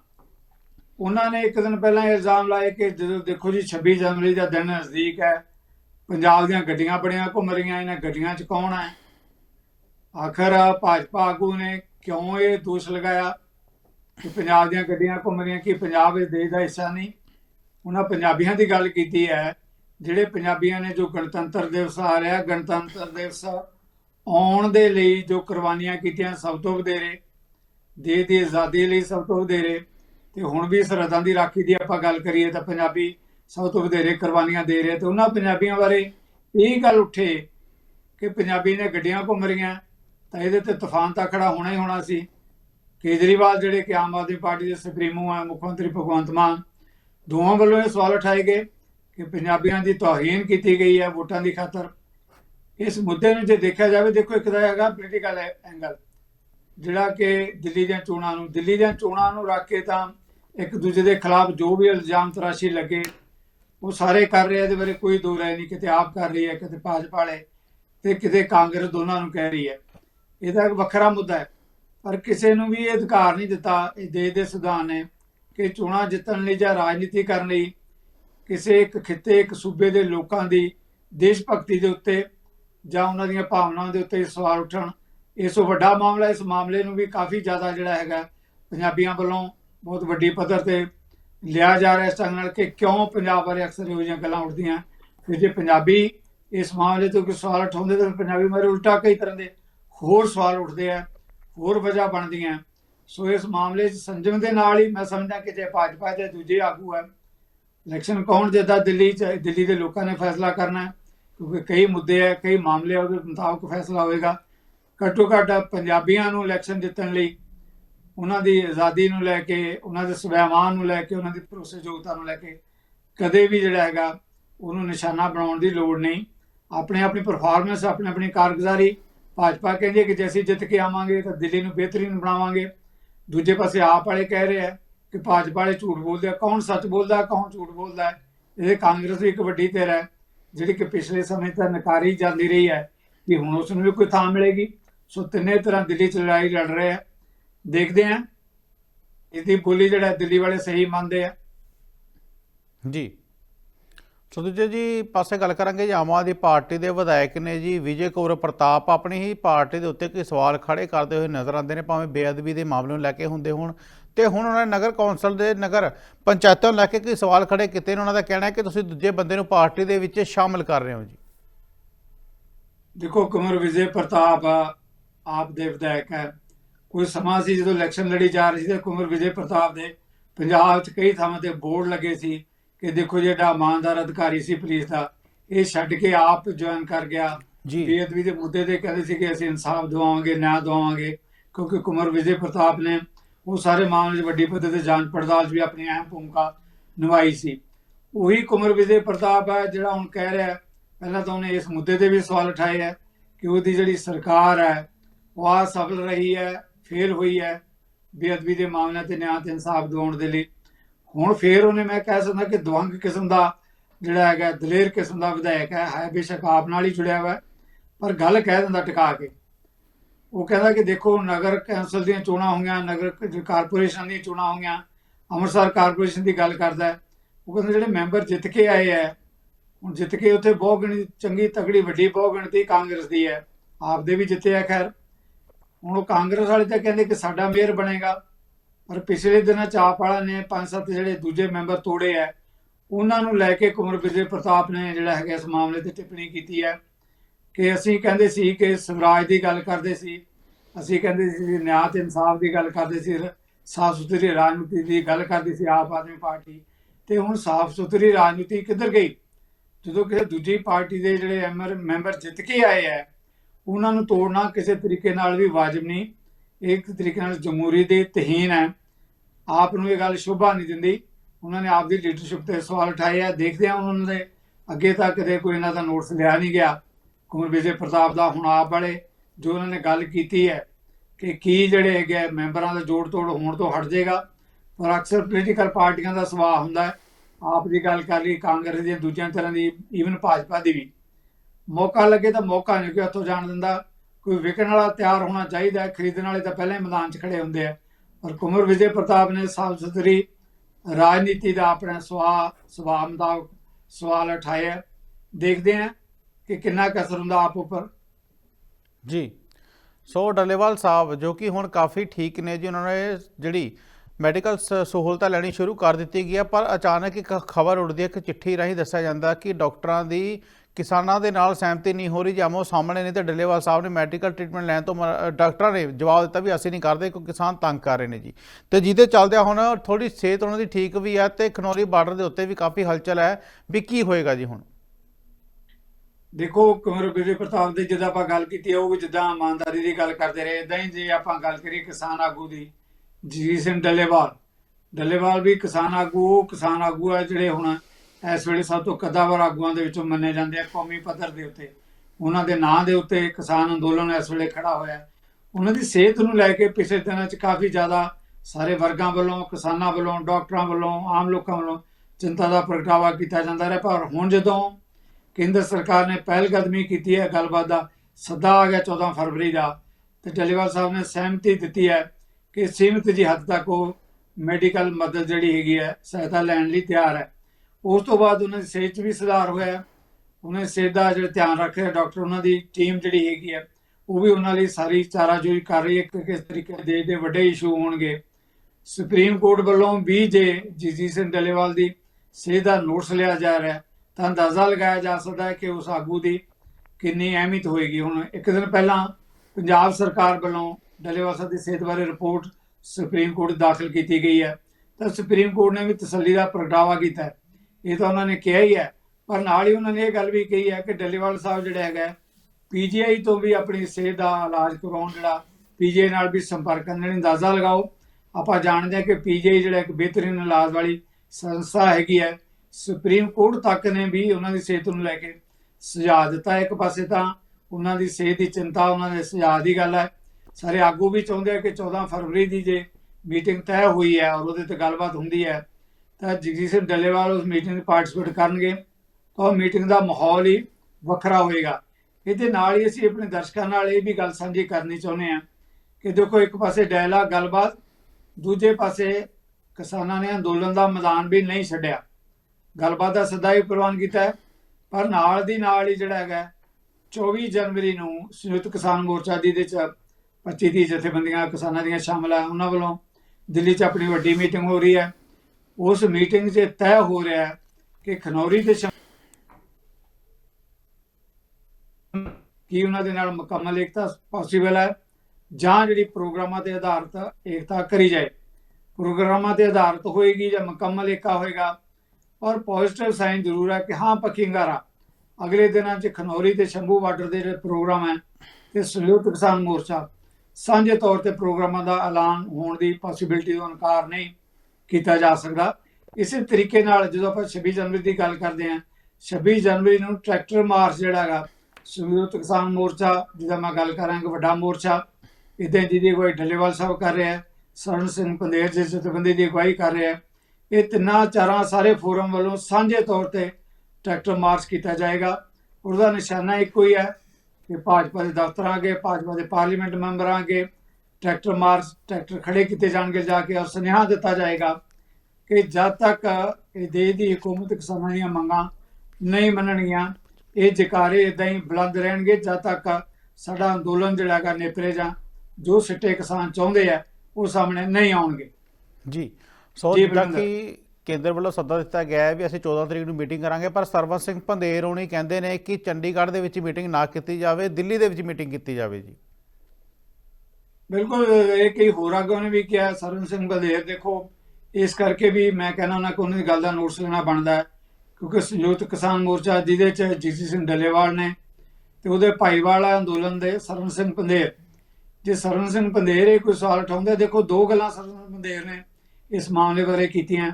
ਉਹਨਾਂ ਨੇ ਇੱਕ ਦਿਨ ਪਹਿਲਾਂ ਇਲਜ਼ਾਮ ਲਾਏ ਕਿ ਜਦੋਂ ਦੇਖੋ ਜੀ 26 ਜਨਵਰੀ ਦਾ ਦਿਨ ਨਜ਼ਦੀਕ ਹੈ, ਪੰਜਾਬ ਦੀਆਂ ਗੱਡੀਆਂ ਬੜੀਆਂ ਘੁੰਮ ਰਹੀਆਂ, ਇਹਨਾਂ ਗੱਡੀਆਂ 'ਚ ਕੌਣ ਹੈ? ਆਖਰ ਭਾਜਪਾ ਆਗੂ ਨੇ ਕਿਉਂ ਇਹ ਦੋਸ਼ ਲਗਾਇਆ ਕਿ ਪੰਜਾਬ ਦੀਆਂ ਗੱਡੀਆਂ ਘੁੰਮ ਰਹੀਆਂ, ਕਿ ਪੰਜਾਬ ਇਸ ਦੇਸ਼ ਦਾ ਹਿੱਸਾ ਨਹੀਂ? ਉਹਨਾਂ ਪੰਜਾਬੀਆਂ ਦੀ ਗੱਲ ਕੀਤੀ ਹੈ, ਜਿਹੜੇ ਪੰਜਾਬੀਆਂ ਨੇ ਜੋ ਗਣਤੰਤਰ ਦਿਵਸ ਆ ਰਿਹਾ ਗਣਤੰਤਰ ਦਿਵਸ ਆਉਣ ਦੇ ਲਈ ਜੋ ਕੁਰਬਾਨੀਆਂ ਕੀਤੀਆਂ ਸਭ ਤੋਂ ਵਧੇਰੇ ਦੇਸ਼ ਦੀ ਆਜ਼ਾਦੀ ਲਈ ਸਭ ਤੋਂ ਵਧੇਰੇ, ਤੇ ਹੁਣ ਵੀ ਸਰਹੱਦਾਂ ਦੀ ਰਾਖੀ ਦੀ ਆਪਾਂ ਗੱਲ ਕਰੀਏ ਤਾਂ ਪੰਜਾਬੀ ਸਭ ਤੋਂ ਵਧੇਰੇ ਕੁਰਬਾਨੀਆਂ ਦੇ ਰਹੇ ਤੇ ਉਹਨਾਂ ਪੰਜਾਬੀਆਂ ਬਾਰੇ ਇਹ ਗੱਲ ਉੱਠੇ ਕਿ ਪੰਜਾਬੀ ਨੇ ਗੱਡੀਆਂ ਘੁੰਮ ਰਹੀਆਂ ਤਾਂ ਇਹਦੇ ਤੇ ਤੂਫਾਨ ਤਾਂ ਖੜਾ ਹੋਣਾ ਹੀ ਹੋਣਾ ਸੀ। ਕੇਜਰੀਵਾਲ ਜਿਹੜੇ ਕਿ ਆਮ ਆਦਮੀ ਪਾਰਟੀ ਦੇ ਸੁਪਰੀਮੋ ਆ, ਮੁੱਖ ਮੰਤਰੀ ਭਗਵੰਤ ਮਾਨ, ਦੋਵਾਂ ਵੱਲੋਂ ਇਹ ਸਵਾਲ ਉਠਾਏ ਗਏ ਕਿ ਪੰਜਾਬੀਆਂ ਦੀ ਤੋਹੀਨ ਕੀਤੀ ਗਈ ਹੈ ਵੋਟਾਂ ਦੀ ਖਾਤਰ। ਇਸ ਮੁੱਦੇ ਨੂੰ ਜੇ ਦੇਖਿਆ ਜਾਵੇ, ਦੇਖੋ ਇੱਕ ਤਾਂ ਹੈਗਾ ਪੋਲੀਟੀਕਲ ਐਂਗਲ ਜਿਹੜਾ ਕਿ ਦਿੱਲੀ ਦੀਆਂ ਚੋਣਾਂ ਨੂੰ, ਦਿੱਲੀ ਦੀਆਂ ਚੋਣਾਂ ਨੂੰ ਰੱਖ ਕੇ ਤਾਂ ਇੱਕ ਦੂਜੇ ਦੇ ਖਿਲਾਫ ਜੋ ਵੀ ਇਲਜ਼ਾਮ ਤਰਾਸ਼ੀ ਲੱਗੇ, ਉਹ ਸਾਰੇ ਕਰ ਰਹੇ ਆ ਇਹਦੇ ਬਾਰੇ ਕੋਈ ਦੋ ਰਾਏ ਨਹੀਂ, ਕਿਤੇ ਆਪ ਕਰ ਰਹੀ ਹੈ, ਕਿਤੇ ਭਾਜਪਾ ਵਾਲੇ ਤੇ ਕਿਤੇ ਕਾਂਗਰਸ ਦੋਨਾਂ ਨੂੰ ਕਹਿ ਰਹੀ ਹੈ। ਇਹਦਾ ਇੱਕ ਵੱਖਰਾ ਮੁੱਦਾ ਹੈ। ਪਰ ਕਿਸੇ ਨੂੰ ਵੀ ਇਹ ਅਧਿਕਾਰ ਨਹੀਂ ਦਿੱਤਾ ਇਹ ਦੇਸ਼ ਦੇ ਸੰਵਿਧਾਨ ਨੇ ਕਿ ਚੋਣਾਂ ਜਿੱਤਣ ਲਈ ਜਾਂ ਰਾਜਨੀਤੀ ਕਰਨ ਲਈ ਕਿਸੇ ਇੱਕ ਖਿੱਤੇ, ਇੱਕ ਸੂਬੇ ਦੇ ਲੋਕਾਂ ਦੀ ਦੇਸ਼ ਭਗਤੀ ਦੇ ਉੱਤੇ ਜਾਂ ਉਹਨਾਂ ਦੀਆਂ ਭਾਵਨਾਵਾਂ ਦੇ ਉੱਤੇ ਸਵਾਲ ਉੱਠਣ ਇਸ ਤੋਂ ਵੱਡਾ ਮਾਮਲਾ ਇਸ ਮਾਮਲੇ ਨੂੰ ਵੀ ਕਾਫੀ ਜ਼ਿਆਦਾ ਜਿਹੜਾ ਹੈਗਾ ਪੰਜਾਬੀਆਂ ਵੱਲੋਂ ਬਹੁਤ ਵੱਡੀ ਪੱਧਰ ਤੇ ਲਿਆ ਜਾ ਰਿਹਾ ਇਸ ਢੰਗ ਨਾਲ ਕਿ ਕਿਉਂ ਪੰਜਾਬ ਬਾਰੇ ਅਕਸਰ ਇਹੋ ਜਿਹੀਆਂ ਗੱਲਾਂ ਉੱਠਦੀਆਂ ਕਿ ਜੇ ਪੰਜਾਬੀ ਇਸ ਮਾਮਲੇ ਤੋਂ ਕੋਈ ਸਵਾਲ ਉਠਾਉਂਦੇ ਤਾਂ ਪੰਜਾਬੀ ਮਾਰੇ ਉਲਟਾ ਕਈ ਤਰ੍ਹਾਂ ਦੇ ਹੋਰ ਸਵਾਲ ਉੱਠਦੇ ਆ, ਹੋਰ ਵਜ੍ਹਾ ਬਣਦੀਆਂ। ਸੋ ਇਸ ਮਾਮਲੇ 'ਚ ਸੰਜਮ ਦੇ ਨਾਲ ਹੀ ਮੈਂ ਸਮਝਦਾ ਕਿ ਜੇ ਭਾਜਪਾ ਦੇ ਦੂਜੇ ਆਗੂ ਹੈ ਇਲੈਕਸ਼ਨ ਕੌਣ ਜਿੱਦਾਂ ਦਿੱਲੀ 'ਚ, ਦਿੱਲੀ ਦੇ ਲੋਕਾਂ ਨੇ ਫੈਸਲਾ ਕਰਨਾ ਕਿਉਂਕਿ ਕਈ ਮੁੱਦੇ ਹੈ ਕਈ ਮਾਮਲੇ ਉਹਦੇ ਮੁਤਾਬਕ ਫੈਸਲਾ ਹੋਏਗਾ। ਘੱਟੋ ਘੱਟ ਪੰਜਾਬੀਆਂ ਨੂੰ ਇਲੈਕਸ਼ਨ ਜਿੱਤਣ ਲਈ, ਉਹਨਾਂ ਦੀ ਆਜ਼ਾਦੀ ਨੂੰ ਲੈ ਕੇ, ਉਹਨਾਂ ਦੇ ਸਵੈਮਾਨ ਨੂੰ ਲੈ ਕੇ, ਉਹਨਾਂ ਦੀ ਭਰੋਸੇਯੋਗਤਾ ਨੂੰ ਲੈ ਕੇ ਕਦੇ ਵੀ ਜਿਹੜਾ ਹੈਗਾ, ਉਹਨੂੰ ਨਿਸ਼ਾਨਾ ਬਣਾਉਣ ਦੀ ਲੋੜ ਨਹੀਂ। ਆਪਣੇ ਆਪਣੀ ਪਰਫਾਰਮੈਂਸ ਆਪਣੀ ਆਪਣੀ ਕਾਰਗੁਜ਼ਾਰੀ ਭਾਜਪਾ ਕਹਿੰਦੀ ਹੈ ਕਿ ਜੇ ਅਸੀਂ ਜਿੱਤ ਕੇ ਆਵਾਂਗੇ ਤਾਂ ਦਿੱਲੀ ਨੂੰ ਬਿਹਤਰੀਨ ਬਣਾਵਾਂਗੇ। ਦੂਜੇ ਪਾਸੇ ਆਪ ਵਾਲੇ ਕਹਿ ਰਹੇ ਆ ਕਿ ਭਾਜਪਾ ਵਾਲੇ ਝੂਠ ਬੋਲਦੇ ਆ। ਕੌਣ ਸੱਚ ਬੋਲਦਾ, ਕੌਣ ਝੂਠ ਬੋਲਦਾ ਹੈ? ਇਹ ਕਾਂਗਰਸ ਦੀ ਇੱਕ ਵੱਡੀ ਧਿਰ ਹੈ, ਜਿਹੜੀ ਕਿ ਪਿਛਲੇ ਸਮੇਂ ਤੋਂ ਨਕਾਰੀ ਜਾਂਦੀ ਰਹੀ ਹੈ ਕਿ ਹੁਣ ਉਸ ਨੂੰ ਵੀ ਕੋਈ ਥਾਂ ਮਿਲੇਗੀ। ਸੋ ਤਿੰਨੇ ਤਰ੍ਹਾਂ ਦਿੱਲੀ 'ਚ ਲੜਾਈ ਲੜ ਰਹੇ ਆ। ਦੇਖਦੇ ਆ ਇਹਦੀ ਬੋਲੀ ਜਿਹੜਾ ਦਿੱਲੀ ਵਾਲੇ ਸਹੀ ਮੰਨਦੇ ਆ। ਜੀ। ਸੋ ਦੂਜੇ ਜੀ ਪਾਸੇ ਗੱਲ ਕਰਾਂਗੇ ਜੀ, ਆਮ ਆਦਮੀ ਪਾਰਟੀ ਦੇ ਵਿਧਾਇਕ ਨੇ ਜੀ, ਵਿਜੇ ਕੌਰ ਪ੍ਰਤਾਪ ਆਪਣੀ ਹੀ ਪਾਰਟੀ ਦੇ ਉੱਤੇ ਕੋਈ ਸਵਾਲ ਖੜੇ ਕਰਦੇ ਹੋਏ ਨਜ਼ਰ ਆਉਂਦੇ ਨੇ, ਭਾਵੇਂ ਬੇਅਦਬੀ ਦੇ ਮਾਮਲੇ ਨੂੰ ਲੈ ਕੇ ਹੁੰਦੇ ਹੋਣ। ਤੇ ਹੁਣ ਉਹਨਾਂ ਨੇ ਨਗਰ ਕੌਂਸਲ ਦੇ, ਨਗਰ ਪੰਚਾਇਤਾਂ ਨੂੰ ਲੈ ਕੇ ਕੋਈ ਸਵਾਲ ਖੜੇ ਕੀਤੇ ਨੇ, ਉਹਨਾਂ ਦਾ ਕਹਿਣਾ ਹੈ ਕਿ ਤੁਸੀਂ ਦੂਜੇ ਬੰਦੇ ਨੂੰ ਪਾਰਟੀ ਦੇ ਵਿੱਚ ਸ਼ਾਮਲ ਕਰ ਰਹੇ ਹੋ ਜੀ। ਦੇਖੋ, ਕੁਮਰ ਵਿਜੇ ਪ੍ਰਤਾਪ ਆਪ ਦੇ ਵਿਧਾਇਕ ਹੈ। ਕੋਈ ਸਮਾਂ ਸੀ ਜਦੋਂ ਇਲੈਕਸ਼ਨ ਲੜੀ ਜਾ ਰਹੀ ਸੀ, ਤੇ ਕੁਮਰ ਵਿਜੇ ਪ੍ਰਤਾਪ ਦੇ ਪੰਜਾਬ 'ਚ ਕਈ ਥਾਵਾਂ ਤੇ ਬੋਰਡ ਲੱਗੇ ਸੀ। ਕਿ ਦੇਖੋ ਜਿਹੜਾ ਇਮਾਨਦਾਰ ਅਧਿਕਾਰੀ ਸੀ ਪੁਲਿਸ ਦਾ ਇਹ ਛੱਡ ਕੇ ਆਪ ਜੁਆਇਨ ਕਰ ਗਿਆ। ਜੀ। ਬੇਅਦਬੀ ਦੇ ਮੁੱਦੇ ਤੇ ਕਹਿੰਦੇ ਸੀ ਕਿ ਅਸੀਂ ਇਨਸਾਫ ਦਿਵਾਵਾਂਗੇ ਨਿਆਂ ਦਿਵਾਵਾਂਗੇ ਕਿਉਂਕਿ ਕੁਮਰ ਵਿਜੇ ਪ੍ਰਤਾਪ ਨੇ ਉਹ ਸਾਰੇ ਮਾਮਲੇ 'ਚ ਵੱਡੀ ਪੱਧਰ ਤੇ ਜਾਂਚ ਪੜਤਾਲ 'ਚ ਵੀ ਆਪਣੀ ਅਹਿਮ ਭੂਮਿਕਾ ਨਿਭਾਈ ਸੀ। ਉਹੀ ਕੁਮਰ ਵਿਜੇ ਪ੍ਰਤਾਪ ਹੈ ਜਿਹੜਾ ਹੁਣ ਕਹਿ ਰਿਹਾ ਪਹਿਲਾਂ ਤਾਂ ਉਹਨੇ ਇਸ ਮੁੱਦੇ ਤੇ ਵੀ ਸਵਾਲ ਉਠਾਏ ਹੈ ਕਿ ਉਹਦੀ ਜਿਹੜੀ ਸਰਕਾਰ ਹੈ ਉਹ ਆ ਸਫਲ ਰਹੀ ਹੈ ਫੇਲ ਹੋਈ ਹੈ ਬੇਅਦਬੀ ਦੇ ਮਾਮਲਿਆਂ ਤੇ ਨਿਆਂ ਤੇ ਇਨਸਾਫ ਦਿਵਾਉਣ ਦੇ ਲਈ। ਹੁਣ ਫੇਰ ਉਹਨੇ ਮੈਂ ਕਹਿ ਸਕਦਾ ਕਿ ਦਵੰਗ ਕਿਸਮ ਦਾ ਜਿਹੜਾ ਹੈਗਾ, ਦਲੇਰ ਕਿਸਮ ਦਾ ਵਿਧਾਇਕ ਹੈ ਹੈ ਬੇਸ਼ੱਕ ਆਪ ਨਾਲ ਹੀ ਜੁੜਿਆ ਹੋਇਆ ਪਰ ਗੱਲ ਕਹਿ ਦਿੰਦਾ ਟਿਕਾ ਕੇ। ਉਹ ਕਹਿੰਦਾ ਕਿ ਦੇਖੋ, ਨਗਰ ਕੌਂਸਲ ਦੀਆਂ ਚੋਣਾਂ ਹੋਈਆਂ, ਨਗਰ ਕ- ਕਾਰਪੋਰੇਸ਼ਨ ਦੀਆਂ ਚੋਣਾਂ ਹੋਈਆਂ, ਅੰਮ੍ਰਿਤਸਰ ਕਾਰਪੋਰੇਸ਼ਨ ਦੀ ਗੱਲ ਕਰਦਾ ਹੈ। ਉਹ ਕਹਿੰਦਾ ਜਿਹੜੇ ਮੈਂਬਰ ਜਿੱਤ ਕੇ ਆਏ ਹੈ, ਹੁਣ ਜਿੱਤ ਕੇ ਉੱਥੇ ਬਹੁਤ ਗਿਣਤੀ ਚੰਗੀ ਤਗੜੀ ਵੱਡੀ ਬਹੁਤ ਗਿਣਤੀ ਕਾਂਗਰਸ ਦੀ ਹੈ। ਆਪਦੇ ਵੀ ਜਿੱਤੇ ਆ, ਖੈਰ। ਹੁਣ ਉਹ ਕਾਂਗਰਸ ਵਾਲੇ ਤਾਂ ਕਹਿੰਦੇ ਕਿ ਸਾਡਾ ਮੇਅਰ ਬਣੇਗਾ। ਪਰ ਪਿਛਲੇ ਦਿਨਾਂ ਚ ਆਪ ਵਾਲਾ ਨੇ ਪੰਜ ਸੱਤ ਜਿਹੜੇ ਦੂਜੇ ਮੈਂਬਰ ਤੋੜੇ ਆ ਉਹਨਾਂ ਨੂੰ ਲੈ ਕੇ ਕੁਮਰ ਵਿਜੇ ਪ੍ਰਤਾਪ ਨੇ ਜਿਹੜਾ ਹੈਗਾ ਇਸ ਮਾਮਲੇ ਤੇ ਟਿੱਪਣੀ ਕੀਤੀ ਹੈ ਕਿ ਅਸੀਂ ਕਹਿੰਦੇ ਸੀ ਕਿ ਸਵਰਾਜ ਦੀ ਗੱਲ ਕਰਦੇ ਸੀ, ਅਸੀਂ ਕਹਿੰਦੇ ਸੀ ਨਿਆਂ ਤੇ ਇਨਸਾਫ ਦੀ ਗੱਲ ਕਰਦੇ ਸੀ, ਸਾਫ਼ ਸੁਥਰੀ ਰਾਜਨੀਤੀ ਦੀ ਗੱਲ ਕਰਦੀ ਸੀ ਆਪ ਆਦਮੀ ਪਾਰਟੀ ਤੇ ਹੁਣ ਸਾਫ਼ ਸੁਥਰੀ ਰਾਜਨੀਤੀ ਕਿੱਧਰ ਗਈ? ਜਦੋਂ ਕਿਸੇ ਦੂਜੀ ਪਾਰਟੀ ਦੇ ਜਿਹੜੇ ਐਮਰ, ਮੈਂਬਰ ਜਿੱਤ ਕੇ ਆਏ ਆ ਉਹਨਾਂ ਨੂੰ ਤੋੜਨਾ ਕਿਸੇ ਤਰੀਕੇ ਨਾਲ ਵੀ ਵਾਜਬ ਨਹੀਂ। ਇੱਕ ਤਰੀਕੇ ਨਾਲ ਜਮਹੂਰੀ ਦੇ ਤਹੀਨ ਹੈ। ਆਪ ਨੂੰ ਇਹ ਗੱਲ ਸ਼ੋਭਾ ਨਹੀਂ ਦਿੰਦੀ। ਉਹਨਾਂ ਨੇ ਆਪ ਦੀ ਲੀਡਰਸ਼ਿਪ ਤੇ ਸਵਾਲ ਉਠਾਏ ਆ। ਦੇਖਦੇ ਆ ਉਹਨਾਂ ਦੇ ਅੱਗੇ ਤੱਕ ਕਦੇ ਕੋਈ ਇਹਨਾਂ ਦਾ ਨੋਟਿਸ ਲਿਆ ਨਹੀਂ ਗਿਆ। ਕੁਮਰ ਵਿਜੇ ਪ੍ਰਤਾਪ ਦਾ ਹੁਣ ਆਪ ਵਾਲੇ ਜੋ ਉਹਨਾਂ ਨੇ ਗੱਲ ਕੀਤੀ ਹੈ ਕਿ ਕੀ ਜਿਹੜੇ ਹੈਗੇ ਆ, ਮੈਂਬਰਾਂ ਦਾ ਜੋੜ ਤੋੜ ਹੋਣ ਤੋਂ ਹਟ ਜਾਏਗਾ। ਪਰ ਅਕਸਰ ਪੋਲੀਟੀਕਲ ਪਾਰਟੀਆਂ ਦਾ ਸੁਭਾਅ ਹੁੰਦਾ ਹੈ। ਆਪ ਦੀ ਗੱਲ ਕਰ ਲਈ, ਕਾਂਗਰਸ ਦੀਆਂ ਦੂਜਿਆਂ ਤਰ੍ਹਾਂ ਦੀ ਈਵਨ ਭਾਜਪਾ ਦੀ ਵੀ। ਮੌਕਾ ਲੱਗੇ ਤਾਂ ਮੌਕਾ ਨਹੀਂ ਕਿ ਉੱਥੋਂ ਜਾਣ ਦਿੰਦਾ। ਕੋਈ ਵਿਕਣ ਵਾਲਾ ਤਿਆਰ ਹੋਣਾ ਚਾਹੀਦਾ ਹੈ, ਖਰੀਦਣ ਵਾਲੇ ਤਾਂ ਪਹਿਲਾਂ ਹੀ ਮੈਦਾਨ 'ਚ ਖੜੇ ਹੁੰਦੇ ਆ। ਪਰ ਕੁਮਰ ਵਿਜੇ ਪ੍ਰਤਾਪ ਨੇ ਸਾਫ਼ ਸੁਥਰੀ ਰਾਜਨੀਤੀ ਦਾ ਆਪਣਾ ਸਵਾ ਸੁਭਾਅ ਮੁਤਾਬਕ ਸਵਾਲ ਉਠਾਇਆ ਦੇਖਦੇ ਆ ਕਿ ਕਿੰਨਾ ਕਸਰ ਹੁੰਦਾ ਆਪ ਉੱਪਰ। ਜੀ, ਸੋ ਡੱਲੇਵਾਲ ਸਾਹਿਬ, ਜੋ ਕਿ ਹੁਣ ਕਾਫੀ ਠੀਕ ਨੇ ਜੀ, ਉਹਨਾਂ ਨੇ ਜਿਹੜੀ ਮੈਡੀਕਲ ਸ- ਸਹੂਲਤਾਂ ਲੈਣੀ ਸ਼ੁਰੂ ਕਰ ਦਿੱਤੀ ਗਈ ਹੈ ਪਰ ਅਚਾਨਕ ਇੱਕ ਖਬਰ ਉੱਡਦੀ ਹੈ ਕਿ ਚਿੱਠੀ ਰਾਹੀਂ ਦੱਸਿਆ ਜਾਂਦਾ ਕਿ ਡਾਕਟਰਾਂ ਦੀ ਕਿਸਾਨਾਂ ਦੇ ਨਾਲ ਸਹਿਮਤੀ ਨਹੀਂ ਹੋ ਰਹੀ ਜਾਂ ਸਾਹਮਣੇ ਨਹੀਂ, ਤੇ ਡੱਲੇਵਾਲ ਸਾਹਿਬ ਨੇ ਮੈਡੀਕਲ ਟ੍ਰੀਟਮੈਂਟ ਲੈਣ ਤੋਂ ਡਾਕਟਰਾਂ ਨੇ ਜਵਾਬ ਦਿੱਤਾ ਵੀ ਅਸੀਂ ਨਹੀਂ ਕਰਦੇ, ਕਿਉਂਕਿ ਕਿਸਾਨ ਤੰਗ ਕਰ ਰਹੇ ਨੇ ਜੀ। ਤੇ ਜਿਹਦੇ ਚੱਲਦਿਆਂ ਹੁਣ ਥੋੜੀ ਸਿਹਤ ਉਹਨਾਂ ਦੀ ਠੀਕ ਵੀ ਹੈ ਤੇ ਖਨੌਰੀ ਬਾਰਡਰ ਦੇ ਉੱਤੇ ਵੀ ਕਾਫੀ ਹਲਚਲ ਹੈ, ਵੀ ਕੀ ਹੋਏਗਾ ਜੀ ਹੁਣ? ਦੇਖੋ ਕੁਮਰ ਵਿਜੇ ਪ੍ਰਤਾਪ ਦੀ ਜਿੱਦਾਂ ਆਪਾਂ ਗੱਲ ਕੀਤੀ ਉਹ ਜਿੱਦਾਂ ਇਮਾਨਦਾਰੀ ਦੀ ਗੱਲ ਕਰਦੇ ਰਹੇ ਇਦਾਂ ਹੀ ਜੇ ਆਪਾਂ ਗੱਲ ਕਰੀਏ ਕਿਸਾਨ ਆਗੂ ਦੀ ਜੀ ਸਿੰਘ ਡੱਲੇਵਾਲ ਡੱਲੇਵਾਲ ਵੀ ਕਿਸਾਨ ਆਗੂ, ਉਹ ਕਿਸਾਨ ਆਗੂ ਹੈ ਜਿਹੜੇ ਹੁਣ ਇਸ ਵੇਲੇ ਸਭ ਤੋਂ ਕਦਾਵਰ ਆਗੂਆਂ ਦੇ ਵਿੱਚੋਂ ਮੰਨੇ ਜਾਂਦੇ ਆ ਕੌਮੀ ਪੱਧਰ ਦੇ ਉੱਤੇ। ਉਹਨਾਂ ਦੇ ਨਾਂ ਦੇ ਉੱਤੇ ਕਿਸਾਨ ਅੰਦੋਲਨ ਇਸ ਵੇਲੇ ਖੜਾ ਹੋਇਆ। ਉਹਨਾਂ ਦੀ ਸਿਹਤ ਨੂੰ ਲੈ ਕੇ ਪਿਛਲੇ ਦਿਨਾਂ 'ਚ ਕਾਫੀ ਜ਼ਿਆਦਾ ਸਾਰੇ ਵਰਗਾਂ ਵੱਲੋਂ, ਕਿਸਾਨਾਂ ਵੱਲੋਂ, ਡਾਕਟਰਾਂ ਵੱਲੋਂ, ਆਮ ਲੋਕਾਂ ਵੱਲੋਂ ਚਿੰਤਾ ਦਾ ਪ੍ਰਗਟਾਵਾ ਕੀਤਾ ਜਾਂਦਾ ਰਿਹਾ। ਪਰ ਹੁਣ ਜਦੋਂ ਕੇਂਦਰ ਸਰਕਾਰ ਨੇ ਪਹਿਲ ਕਦਮੀ ਕੀਤੀ ਹੈ, ਗੱਲਬਾਤ ਦਾ ਸੱਦਾ ਆ ਗਿਆ 14 ਫਰਵਰੀ ਦਾ, ਤੇ ਡੱਲੇਵਾਲ ਸਾਹਿਬ ਨੇ ਸਹਿਮਤੀ ਦਿੱਤੀ ਹੈ ਕਿ ਸੀਮਿਤ ਜੀ ਹੱਦ ਤੱਕ ਉਹ ਮੈਡੀਕਲ ਮਦਦ ਜਿਹੜੀ ਹੈਗੀ ਹੈ, ਸਹਾਇਤਾ ਲੈਣ ਲਈ ਤਿਆਰ ਹੈ। ਉਸ ਤੋਂ ਬਾਅਦ ਉਹਨਾਂ ਦੀ ਸਿਹਤ 'ਚ ਵੀ ਸੁਧਾਰ ਹੋਇਆ ਹੈ। ਉਹਨਾਂ ਦੀ ਸਿਹਤ ਦਾ ਜਿਹੜਾ ਧਿਆਨ ਰੱਖ ਰਿਹਾ ਡਾਕਟਰ, ਉਹਨਾਂ ਦੀ ਟੀਮ ਜਿਹੜੀ ਹੈਗੀ ਹੈ, ਉਹ ਵੀ ਉਹਨਾਂ ਲਈ ਸਾਰੀ ਚਾਰਾਜੋਈ ਕਰ ਰਹੀ ਹੈ ਕਿ ਕਿਸ ਤਰੀਕੇ ਦੇ ਦੇ ਵੱਡੇ ਇਸ਼ੂ ਹੋਣਗੇ। ਸੁਪਰੀਮ ਕੋਰਟ ਵੱਲੋਂ ਵੀ ਜੇ ਜੀਜੀ ਸਿੰਘ ਡੱਲੇਵਾਲ ਦੀ ਸਿਹਤ ਦਾ ਨੋਟਿਸ ਲਿਆ ਜਾ ਰਿਹਾ ਤਾਂ ਅੰਦਾਜ਼ਾ ਲਗਾਇਆ ਜਾ ਸਕਦਾ ਹੈ ਕਿ ਉਸ ਆਗੂ ਦੀ ਕਿੰਨੀ ਅਹਿਮੀਅਤ ਹੋਏਗੀ। ਹੁਣ ਇੱਕ ਦਿਨ ਪਹਿਲਾਂ ਪੰਜਾਬ ਸਰਕਾਰ ਵੱਲੋਂ ਡੱਲੇਵਾਲ ਸਾਹਿਬ ਦੀ ਸਿਹਤ ਬਾਰੇ ਰਿਪੋਰਟ ਸੁਪਰੀਮ ਕੋਰਟ ਦਾਖਲ ਕੀਤੀ ਗਈ ਹੈ। ਤਾਂ ਸੁਪਰੀਮ ਕੋਰਟ ਨੇ ਵੀ ਤਸੱਲੀ ਦਾ ਪ੍ਰਗਟਾਵਾ ਕੀਤਾ ਹੈ। ਇਹ ਤਾਂ ਉਹਨਾਂ ਨੇ ਕਿਹਾ ਹੀ ਹੈ। ਪਰ ਨਾਲ ਹੀ ਉਹਨਾਂ ਨੇ ਇਹ ਗੱਲ ਵੀ ਕਹੀ ਹੈ ਕਿ ਡੱਲੇਵਾਲ ਸਾਹਿਬ ਜਿਹੜਾ ਹੈਗਾ ਪੀਜੀਆਈ ਤੋਂ ਵੀ ਆਪਣੀ ਸਿਹਤ ਦਾ ਇਲਾਜ ਕਰਵਾਉਣ ਜਿਹੜਾ ਪੀਜੀਆਈ ਨਾਲ ਵੀ ਸੰਪਰਕ ਕਰਨ ਲਈ ਅੰਦਾਜ਼ਾ ਲਗਾਓ। ਆਪਾਂ ਜਾਣਦੇ ਹਾਂ ਕਿ ਪੀਜੀਆਈ ਜਿਹੜਾ ਇੱਕ ਬਿਹਤਰੀਨ ਇਲਾਜ ਵਾਲੀ ਸੰਸਥਾ ਹੈਗੀ ਹੈ, ਸੁਪਰੀਮ ਕੋਰਟ ਤੱਕ ਨੇ ਵੀ ਉਹਨਾਂ ਦੀ ਸਿਹਤ ਨੂੰ ਲੈ ਕੇ ਸੁਝਾਅ ਦਿੱਤਾ ਇੱਕ ਪਾਸੇ ਤਾਂ। ਉਹਨਾਂ ਦੀ ਸਿਹਤ ਦੀ ਚਿੰਤਾ, ਉਹਨਾਂ ਦੇ ਸੁਝਾਅ ਦੀ ਗੱਲ ਹੈ। ਸਾਰੇ ਆਗੂ ਵੀ ਚਾਹੁੰਦੇ ਆ ਕਿ 14 ਫਰਵਰੀ ਦੀ ਜੇ ਮੀਟਿੰਗ ਤੈਅ ਹੋਈ ਹੈ ਔਰ ਉਹਦੇ ਤੇ ਗੱਲਬਾਤ ਹੁੰਦੀ ਹੈ ਜਗਜੀਤ ਸਿੰਘ ਡੱਲੇਵਾਲ ਉਸ ਮੀਟਿੰਗ 'ਚ ਪਾਰਟਿਸਿਪੇਟ ਕਰਨਗੇ। ਤਾਂ ਉਹ ਮੀਟਿੰਗ ਦਾ ਮਾਹੌਲ ਹੀ ਵੱਖਰਾ ਹੋਏਗਾ। ਇਹਦੇ ਨਾਲ ਹੀ ਅਸੀਂ ਆਪਣੇ ਦਰਸ਼ਕਾਂ ਨਾਲ ਇਹ ਵੀ ਗੱਲ ਸਾਂਝੀ ਕਰਨੀ ਚਾਹੁੰਦੇ ਹਾਂ ਕਿ ਦੇਖੋ, ਇੱਕ ਪਾਸੇ ਡਾਇਲਾਗ ਗੱਲਬਾਤ, ਦੂਜੇ ਪਾਸੇ ਕਿਸਾਨਾਂ ਨੇ ਅੰਦੋਲਨ ਦਾ ਮੈਦਾਨ ਵੀ ਨਹੀਂ ਛੱਡਿਆ। ਗੱਲਬਾਤ ਦਾ ਸੱਦਾ ਹੀ ਪ੍ਰਵਾਨ ਕੀਤਾ ਪਰ ਨਾਲ ਦੀ ਨਾਲ ਹੀ ਜਿਹੜਾ ਹੈਗਾ 24 ਜਨਵਰੀ ਨੂੰ ਸੰਯੁਕਤ ਕਿਸਾਨ ਮੋਰਚਾ ਦੀ ਦੇ ਚ 25 ਦੀ ਜਥੇਬੰਦੀਆਂ ਕਿਸਾਨਾਂ ਦੀਆਂ ਸ਼ਾਮਲ ਹੈ ਉਹਨਾਂ ਵੱਲੋਂ ਦਿੱਲੀ 'ਚ ਆਪਣੀ ਵੱਡੀ ਮੀਟਿੰਗ ਹੋ ਰਹੀ ਹੈ। ਉਸ ਮੀਟਿੰਗ 'ਚ ਤੈਅ ਹੋ ਰਿਹਾ ਕਿ ਖਨੌਰੀ ਤੇ ਸ਼ਮ- ਕੀ ਉਹਨਾਂ ਦੇ ਨਾਲ ਮੁਕੰਮਲ ਏਕਤਾ ਪੋਸੀਬਲ ਹੈ? ਜਾਂ ਜਿਹੜੀ ਪ੍ਰੋਗਰਾਮਾਂ ਤੇ ਆਧਾਰਿਤ ਏਕਤਾ ਕਰੀ ਜਾਏ। ਪ੍ਰੋਗਰਾਮਾਂ ਤੇ ਆਧਾਰਿਤ ਹੋਏਗੀ ਜਾਂ ਮੁਕੰਮਲ ਏਕਾ ਹੋਏਗਾ। ਔਰ ਪੋਜ਼ਿਟਿਵ ਸਾਈਨ ਜ਼ਰੂਰ ਹੈ ਕਿ ਹਾਂ, ਪੱਕੀ ਹੰਗਾਰਾ ਅਗਲੇ ਦਿਨਾਂ 'ਚ ਖਨੌਰੀ ਤੇ ਸ਼ੰਭੂ ਬਾਰਡਰ ਦੇ ਜਿਹੜੇ ਪ੍ਰੋਗਰਾਮ ਹੈ ਤੇ ਸੰਯੁਕਤ ਕਿਸਾਨ ਮੋਰਚਾ ਸਾਂਝੇ ਤੌਰ ਤੇ ਪ੍ਰੋਗਰਾਮਾਂ ਦਾ ਐਲਾਨ ਹੋਣ ਦੀ ਪੋਸਿਬਿਲਿਟੀ ਤੋਂ ਇਨਕਾਰ ਨਹੀਂ ਕੀਤਾ ਜਾ ਸਕਦਾ। ਇਸੇ ਤਰੀਕੇ ਨਾਲ ਜਦੋਂ ਆਪਾਂ 26 ਜਨਵਰੀ ਦੀ ਗੱਲ ਕਰਦੇ ਹਾਂ 26 ਜਨਵਰੀ ਨੂੰ ਟਰੈਕਟਰ ਮਾਰਚ ਜਿਹੜਾ ਹੈਗਾ, ਸੰਯੁਕਤ ਕਿਸਾਨ ਮੋਰਚਾ, ਜਿਹਦਾ ਮੈਂ ਗੱਲ ਕਰਾਂਗਾ, ਵੱਡਾ ਮੋਰਚਾ, ਇਦਾਂ ਜਿਹਦੀ ਅਗਵਾਈ ਢੱਲੇਵਾਲ ਸਾਹਿਬ ਕਰ ਰਿਹਾ ਸਰਨ ਸਿੰਘ ਪੰਦੇਰ ਜੀ ਜਥੇਬੰਦੀ ਦੀ ਅਗਵਾਈ ਕਰ ਰਿਹਾ ਇਹ ਤਿੰਨਾਂ ਚਾਰਾਂ ਸਾਰੇ ਫੋਰਮ ਵੱਲੋਂ ਸਾਂਝੇ ਤੌਰ ਤੇ ਟਰੈਕਟਰ ਮਾਰਚ ਕੀਤਾ ਜਾਏਗਾ। ਉਹਦਾ ਨਿਸ਼ਾਨਾ ਇੱਕੋ ਹੀ ਹੈ ਕਿ ਭਾਜਪਾ ਦੇ ਦਫ਼ਤਰਾਂ ਅੱਗੇ ਭਾਜਪਾ ਦੇ ਪਾਰਲੀਮੈਂਟ ਮੈਂਬਰਾਂ ਅੱਗੇ ਟਰੈਕਟਰ ਮਾਰਚ ਟਰੈਕਟਰ ਖੜੇ ਕੀਤੇ ਜਾਣਗੇ ਜਾ ਕੇ ਔਰ ਸੁਨੇਹਾ ਦਿੱਤਾ ਜਾਏਗਾ ਕਿ ਜਦ ਤੱਕ ਇਹ ਦੇਸ਼ ਦੀ ਹਕੂਮਤ ਕਿਸਾਨਾਂ ਦੀਆਂ ਮੰਗਾਂ ਨਹੀਂ ਮੰਨਣਗੀਆਂ ਇਹ ਜਕਾਰੇ ਇਦਾਂ ਹੀ ਬੁਲੰਦ ਰਹਿਣਗੇ ਜਦ ਤੱਕ ਸਾਡਾ ਅੰਦੋਲਨ ਜਿਹੜਾ ਹੈਗਾ ਨੇਪਰੇ ਜਾਂ ਜੋ ਸਿੱਟੇ ਕਿਸਾਨ ਚਾਹੁੰਦੇ ਆ ਉਹ ਸਾਹਮਣੇ ਨਹੀਂ ਆਉਣਗੇ ਜੀ ਸੋ ਜਿੱਦਾਂ। ਕਿ ਕੇਂਦਰ ਵੱਲੋਂ ਸੱਦਾ ਦਿੱਤਾ ਗਿਆ ਹੈ ਵੀ ਅਸੀਂ 14 ਤਰੀਕ ਨੂੰ ਮੀਟਿੰਗ ਕਰਾਂਗੇ ਪਰ ਸਰਵਨ ਸਿੰਘ ਪੰਧੇਰ ਹੋਣੀ ਕਹਿੰਦੇ ਨੇ ਕਿ ਚੰਡੀਗੜ੍ਹ ਦੇ ਵਿੱਚ ਮੀਟਿੰਗ ਨਾ ਕੀਤੀ ਜਾਵੇ ਦਿੱਲੀ ਦੇ ਵਿੱਚ ਮੀਟਿੰਗ ਕੀਤੀ ਜਾਵੇ ਜੀ ਬਿਲਕੁਲ, ਇਹ ਕਈ ਹੋਰ ਆਗੂਆਂ ਨੇ ਵੀ ਕਿਹਾ ਸਰਨ ਸਿੰਘ ਬਲਦੇਵ, ਦੇਖੋ, ਇਸ ਕਰਕੇ ਵੀ ਮੈਂ ਕਹਿਣਾ ਉਹਨਾਂ ਕੋਲ ਉਹਨਾਂ ਦੀ ਗੱਲ ਦਾ ਨੋਟਿਸ ਲੈਣਾ ਬਣਦਾ ਹੈ, ਕਿਉਂਕਿ ਸੰਯੁਕਤ ਕਿਸਾਨ ਮੋਰਚਾ ਜਿਹਦੇ ਚ ਜੀਸੀ ਸਿੰਘ ਡੱਲੇਵਾਲ ਨੇ ਤੇ ਉਹਦੇ ਭਾਈਵਾਲ ਅੰਦੋਲਨ ਦੇ ਸਰਨ ਸਿੰਘ ਪੰਧੇਰ ਜੇ ਸਰਨ ਸਿੰਘ ਪੰਧੇਰ ਇਹ ਕੋਈ ਸਵਾਲ ਉਠਾਉਂਦੇ, ਦੇਖੋ, ਦੋ ਗੱਲਾਂ ਸਰਨ ਸਿੰਘ ਪੰਧੇਰ ਨੇ ਇਸ ਮਾਮਲੇ ਬਾਰੇ ਕੀਤੀਆਂ।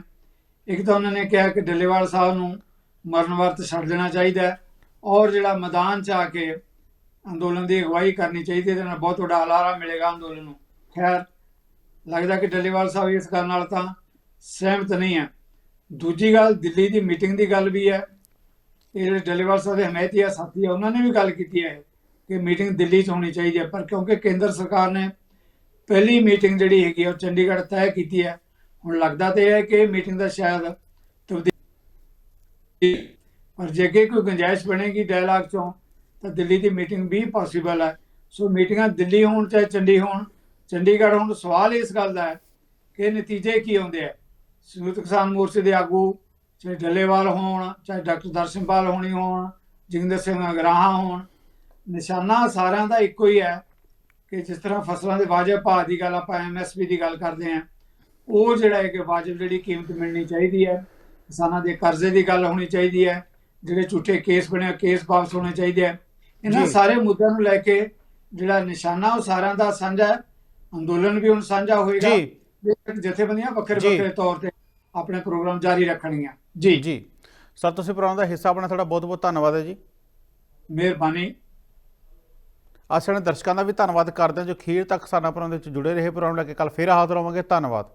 ਇੱਕ ਤਾਂ ਉਹਨਾਂ ਨੇ ਕਿਹਾ ਕਿ ਡੱਲੇਵਾਲ ਸਾਹਿਬ ਨੂੰ ਮਰਨ ਵਰਤ ਛੱਡ ਦੇਣਾ ਚਾਹੀਦਾ ਔਰ ਜਿਹੜਾ ਮੈਦਾਨ ਚ ਆ ਕੇ ਅੰਦੋਲਨ ਦੀ ਅਗਵਾਈ ਕਰਨੀ ਚਾਹੀਦੀ ਹੈ, ਇਹਦੇ ਨਾਲ ਬਹੁਤ ਵੱਡਾ ਹਲਾਰਾ ਮਿਲੇਗਾ ਅੰਦੋਲਨ ਨੂੰ। ਖੈਰ, ਲੱਗਦਾ ਕਿ ਡੱਲੇਵਾਲ ਸਾਹਿਬ ਇਸ ਗੱਲ ਨਾਲ ਤਾਂ ਸਹਿਮਤ ਨਹੀਂ ਹੈ। ਦੂਜੀ ਗੱਲ, ਦਿੱਲੀ ਦੀ ਮੀਟਿੰਗ ਦੀ ਗੱਲ ਵੀ ਹੈ। ਇਹ ਜਿਹੜੇ ਡੱਲੇਵਾਲ ਸਾਹਿਬ ਦੇ ਹਮਾਇਤੀ ਆ ਸਾਥੀ ਆ, ਉਹਨਾਂ ਨੇ ਵੀ ਗੱਲ ਕੀਤੀ ਹੈ ਕਿ ਮੀਟਿੰਗ ਦਿੱਲੀ 'ਚ ਹੋਣੀ ਚਾਹੀਦੀ ਹੈ, ਪਰ ਕਿਉਂਕਿ ਕੇਂਦਰ ਸਰਕਾਰ ਨੇ ਪਹਿਲੀ ਮੀਟਿੰਗ ਜਿਹੜੀ ਹੈਗੀ ਆ, ਉਹ ਚੰਡੀਗੜ੍ਹ ਤੈਅ ਕੀਤੀ ਹੈ। ਹੁਣ ਲੱਗਦਾ ਤੇ ਇਹ ਹੈ ਕਿ ਮੀਟਿੰਗ ਦਾ ਸ਼ਾਇਦ ਤਬਦੀਲ ਪਰ ਜੇ ਕੋਈ ਗੁੰਜਾਇਸ਼ ਬਣੇਗੀ ਡਾਇਲਾਗ ਚੋਂ ਤਾਂ ਦਿੱਲੀ ਦੀ ਮੀਟਿੰਗ ਵੀ ਪੋਸੀਬਲ ਹੈ। ਸੋ ਮੀਟਿੰਗਾਂ ਦਿੱਲੀ ਹੋਣ ਚਾਹੇ ਚੰਡੀ ਹੋਣ, ਚੰਡੀਗੜ੍ਹ ਹੋਣ, ਸਵਾਲ ਇਸ ਗੱਲ ਦਾ ਹੈ ਕਿ ਨਤੀਜੇ ਕੀ ਆਉਂਦੇ ਆ। ਸੰਯੁਕਤ ਕਿਸਾਨ ਮੋਰਚੇ ਦੇ ਆਗੂ ਚਾਹੇ ਡੱਲੇਵਾਲ ਹੋਣ, ਚਾਹੇ ਡਾਕਟਰ ਦਰਸ਼ਨਪਾਲ ਹੋਣੀ ਹੋਣ, ਜਗਿੰਦਰ ਸਿੰਘ ਅਗਰਾਹਾਂ ਹੋਣ, ਨਿਸ਼ਾਨਾ ਸਾਰਿਆਂ ਦਾ ਇੱਕੋ ਹੀ ਹੈ ਕਿ ਜਿਸ ਤਰ੍ਹਾਂ ਫਸਲਾਂ ਦੇ ਵਾਜਬ ਭਾਅ ਦੀ ਗੱਲ ਆਪਾਂ ਐਮਐਸਪੀ ਦੀ ਗੱਲ ਕਰਦੇ ਹਾਂ, ਉਹ ਜਿਹੜਾ ਹੈ ਕਿ ਵਾਜਬ ਜਿਹੜੀ ਕੀਮਤ ਮਿਲਣੀ ਚਾਹੀਦੀ ਹੈ, ਕਿਸਾਨਾਂ ਦੇ ਕਰਜ਼ੇ ਦੀ ਗੱਲ ਹੋਣੀ ਚਾਹੀਦੀ ਹੈ, ਜਿਹੜੇ ਝੂਠੇ ਕੇਸ ਬਣੇ ਕੇਸ ਵਾਪਸ ਹੋਣੇ ਚਾਹੀਦੇ ਆ। ਇਹਨਾਂ। ਸਾਰੇ ਮੁੱਦਿਆਂ ਨੂੰ ਲੈ ਕੇ ਜਿਹੜਾ ਨਿਸ਼ਾਨਾ ਉਹ ਸਾਰਿਆਂ ਦਾ ਸਾਂਝਾ ਹੈ। ਅੰਦੋਲਨ ਵੀ ਹੁਣ ਸਾਂਝਾ ਹੋਏਗਾ। ਜੀ। ਜਥੇਬੰਦੀਆਂ ਵੱਖਰੇ। ਵੱਖਰੇ ਤੌਰ ਤੇ ਆਪਣੇ ਪ੍ਰੋਗਰਾਮ ਜਾਰੀ ਰੱਖਣਗੀਆਂ। ਜੀ ਜੀ। ਸਰ ਤੁਸੀਂ ਪ੍ਰੋਗਰਾਮ ਦਾ ਹਿੱਸਾ ਬਣਾ ਤੁਹਾਡਾ ਬਹੁਤ ਬਹੁਤ ਧੰਨਵਾਦ ਹੈ ਜੀ। ਮਿਹਰਬਾਨੀ। ਸਾਡੇ ਦਰਸ਼ਕਾਂ ਦਾ ਵੀ ਧੰਨਵਾਦ ਕਰਦੇ ਹਾਂ ਜੋ ਖੀਰ ਤੱਕ ਸਾਡਾ ਪ੍ਰੋਗਰਾਮ ਦੇ ਵਿੱਚ ਜੁੜੇ ਰਹੇ। ਪ੍ਰੋਗਰਾਮ ਲੈ ਕੇ ਕੱਲ ਫੇਰ ਹਾਜ਼ਰ ਹੋਵਾਂਗੇ। ਧੰਨਵਾਦ।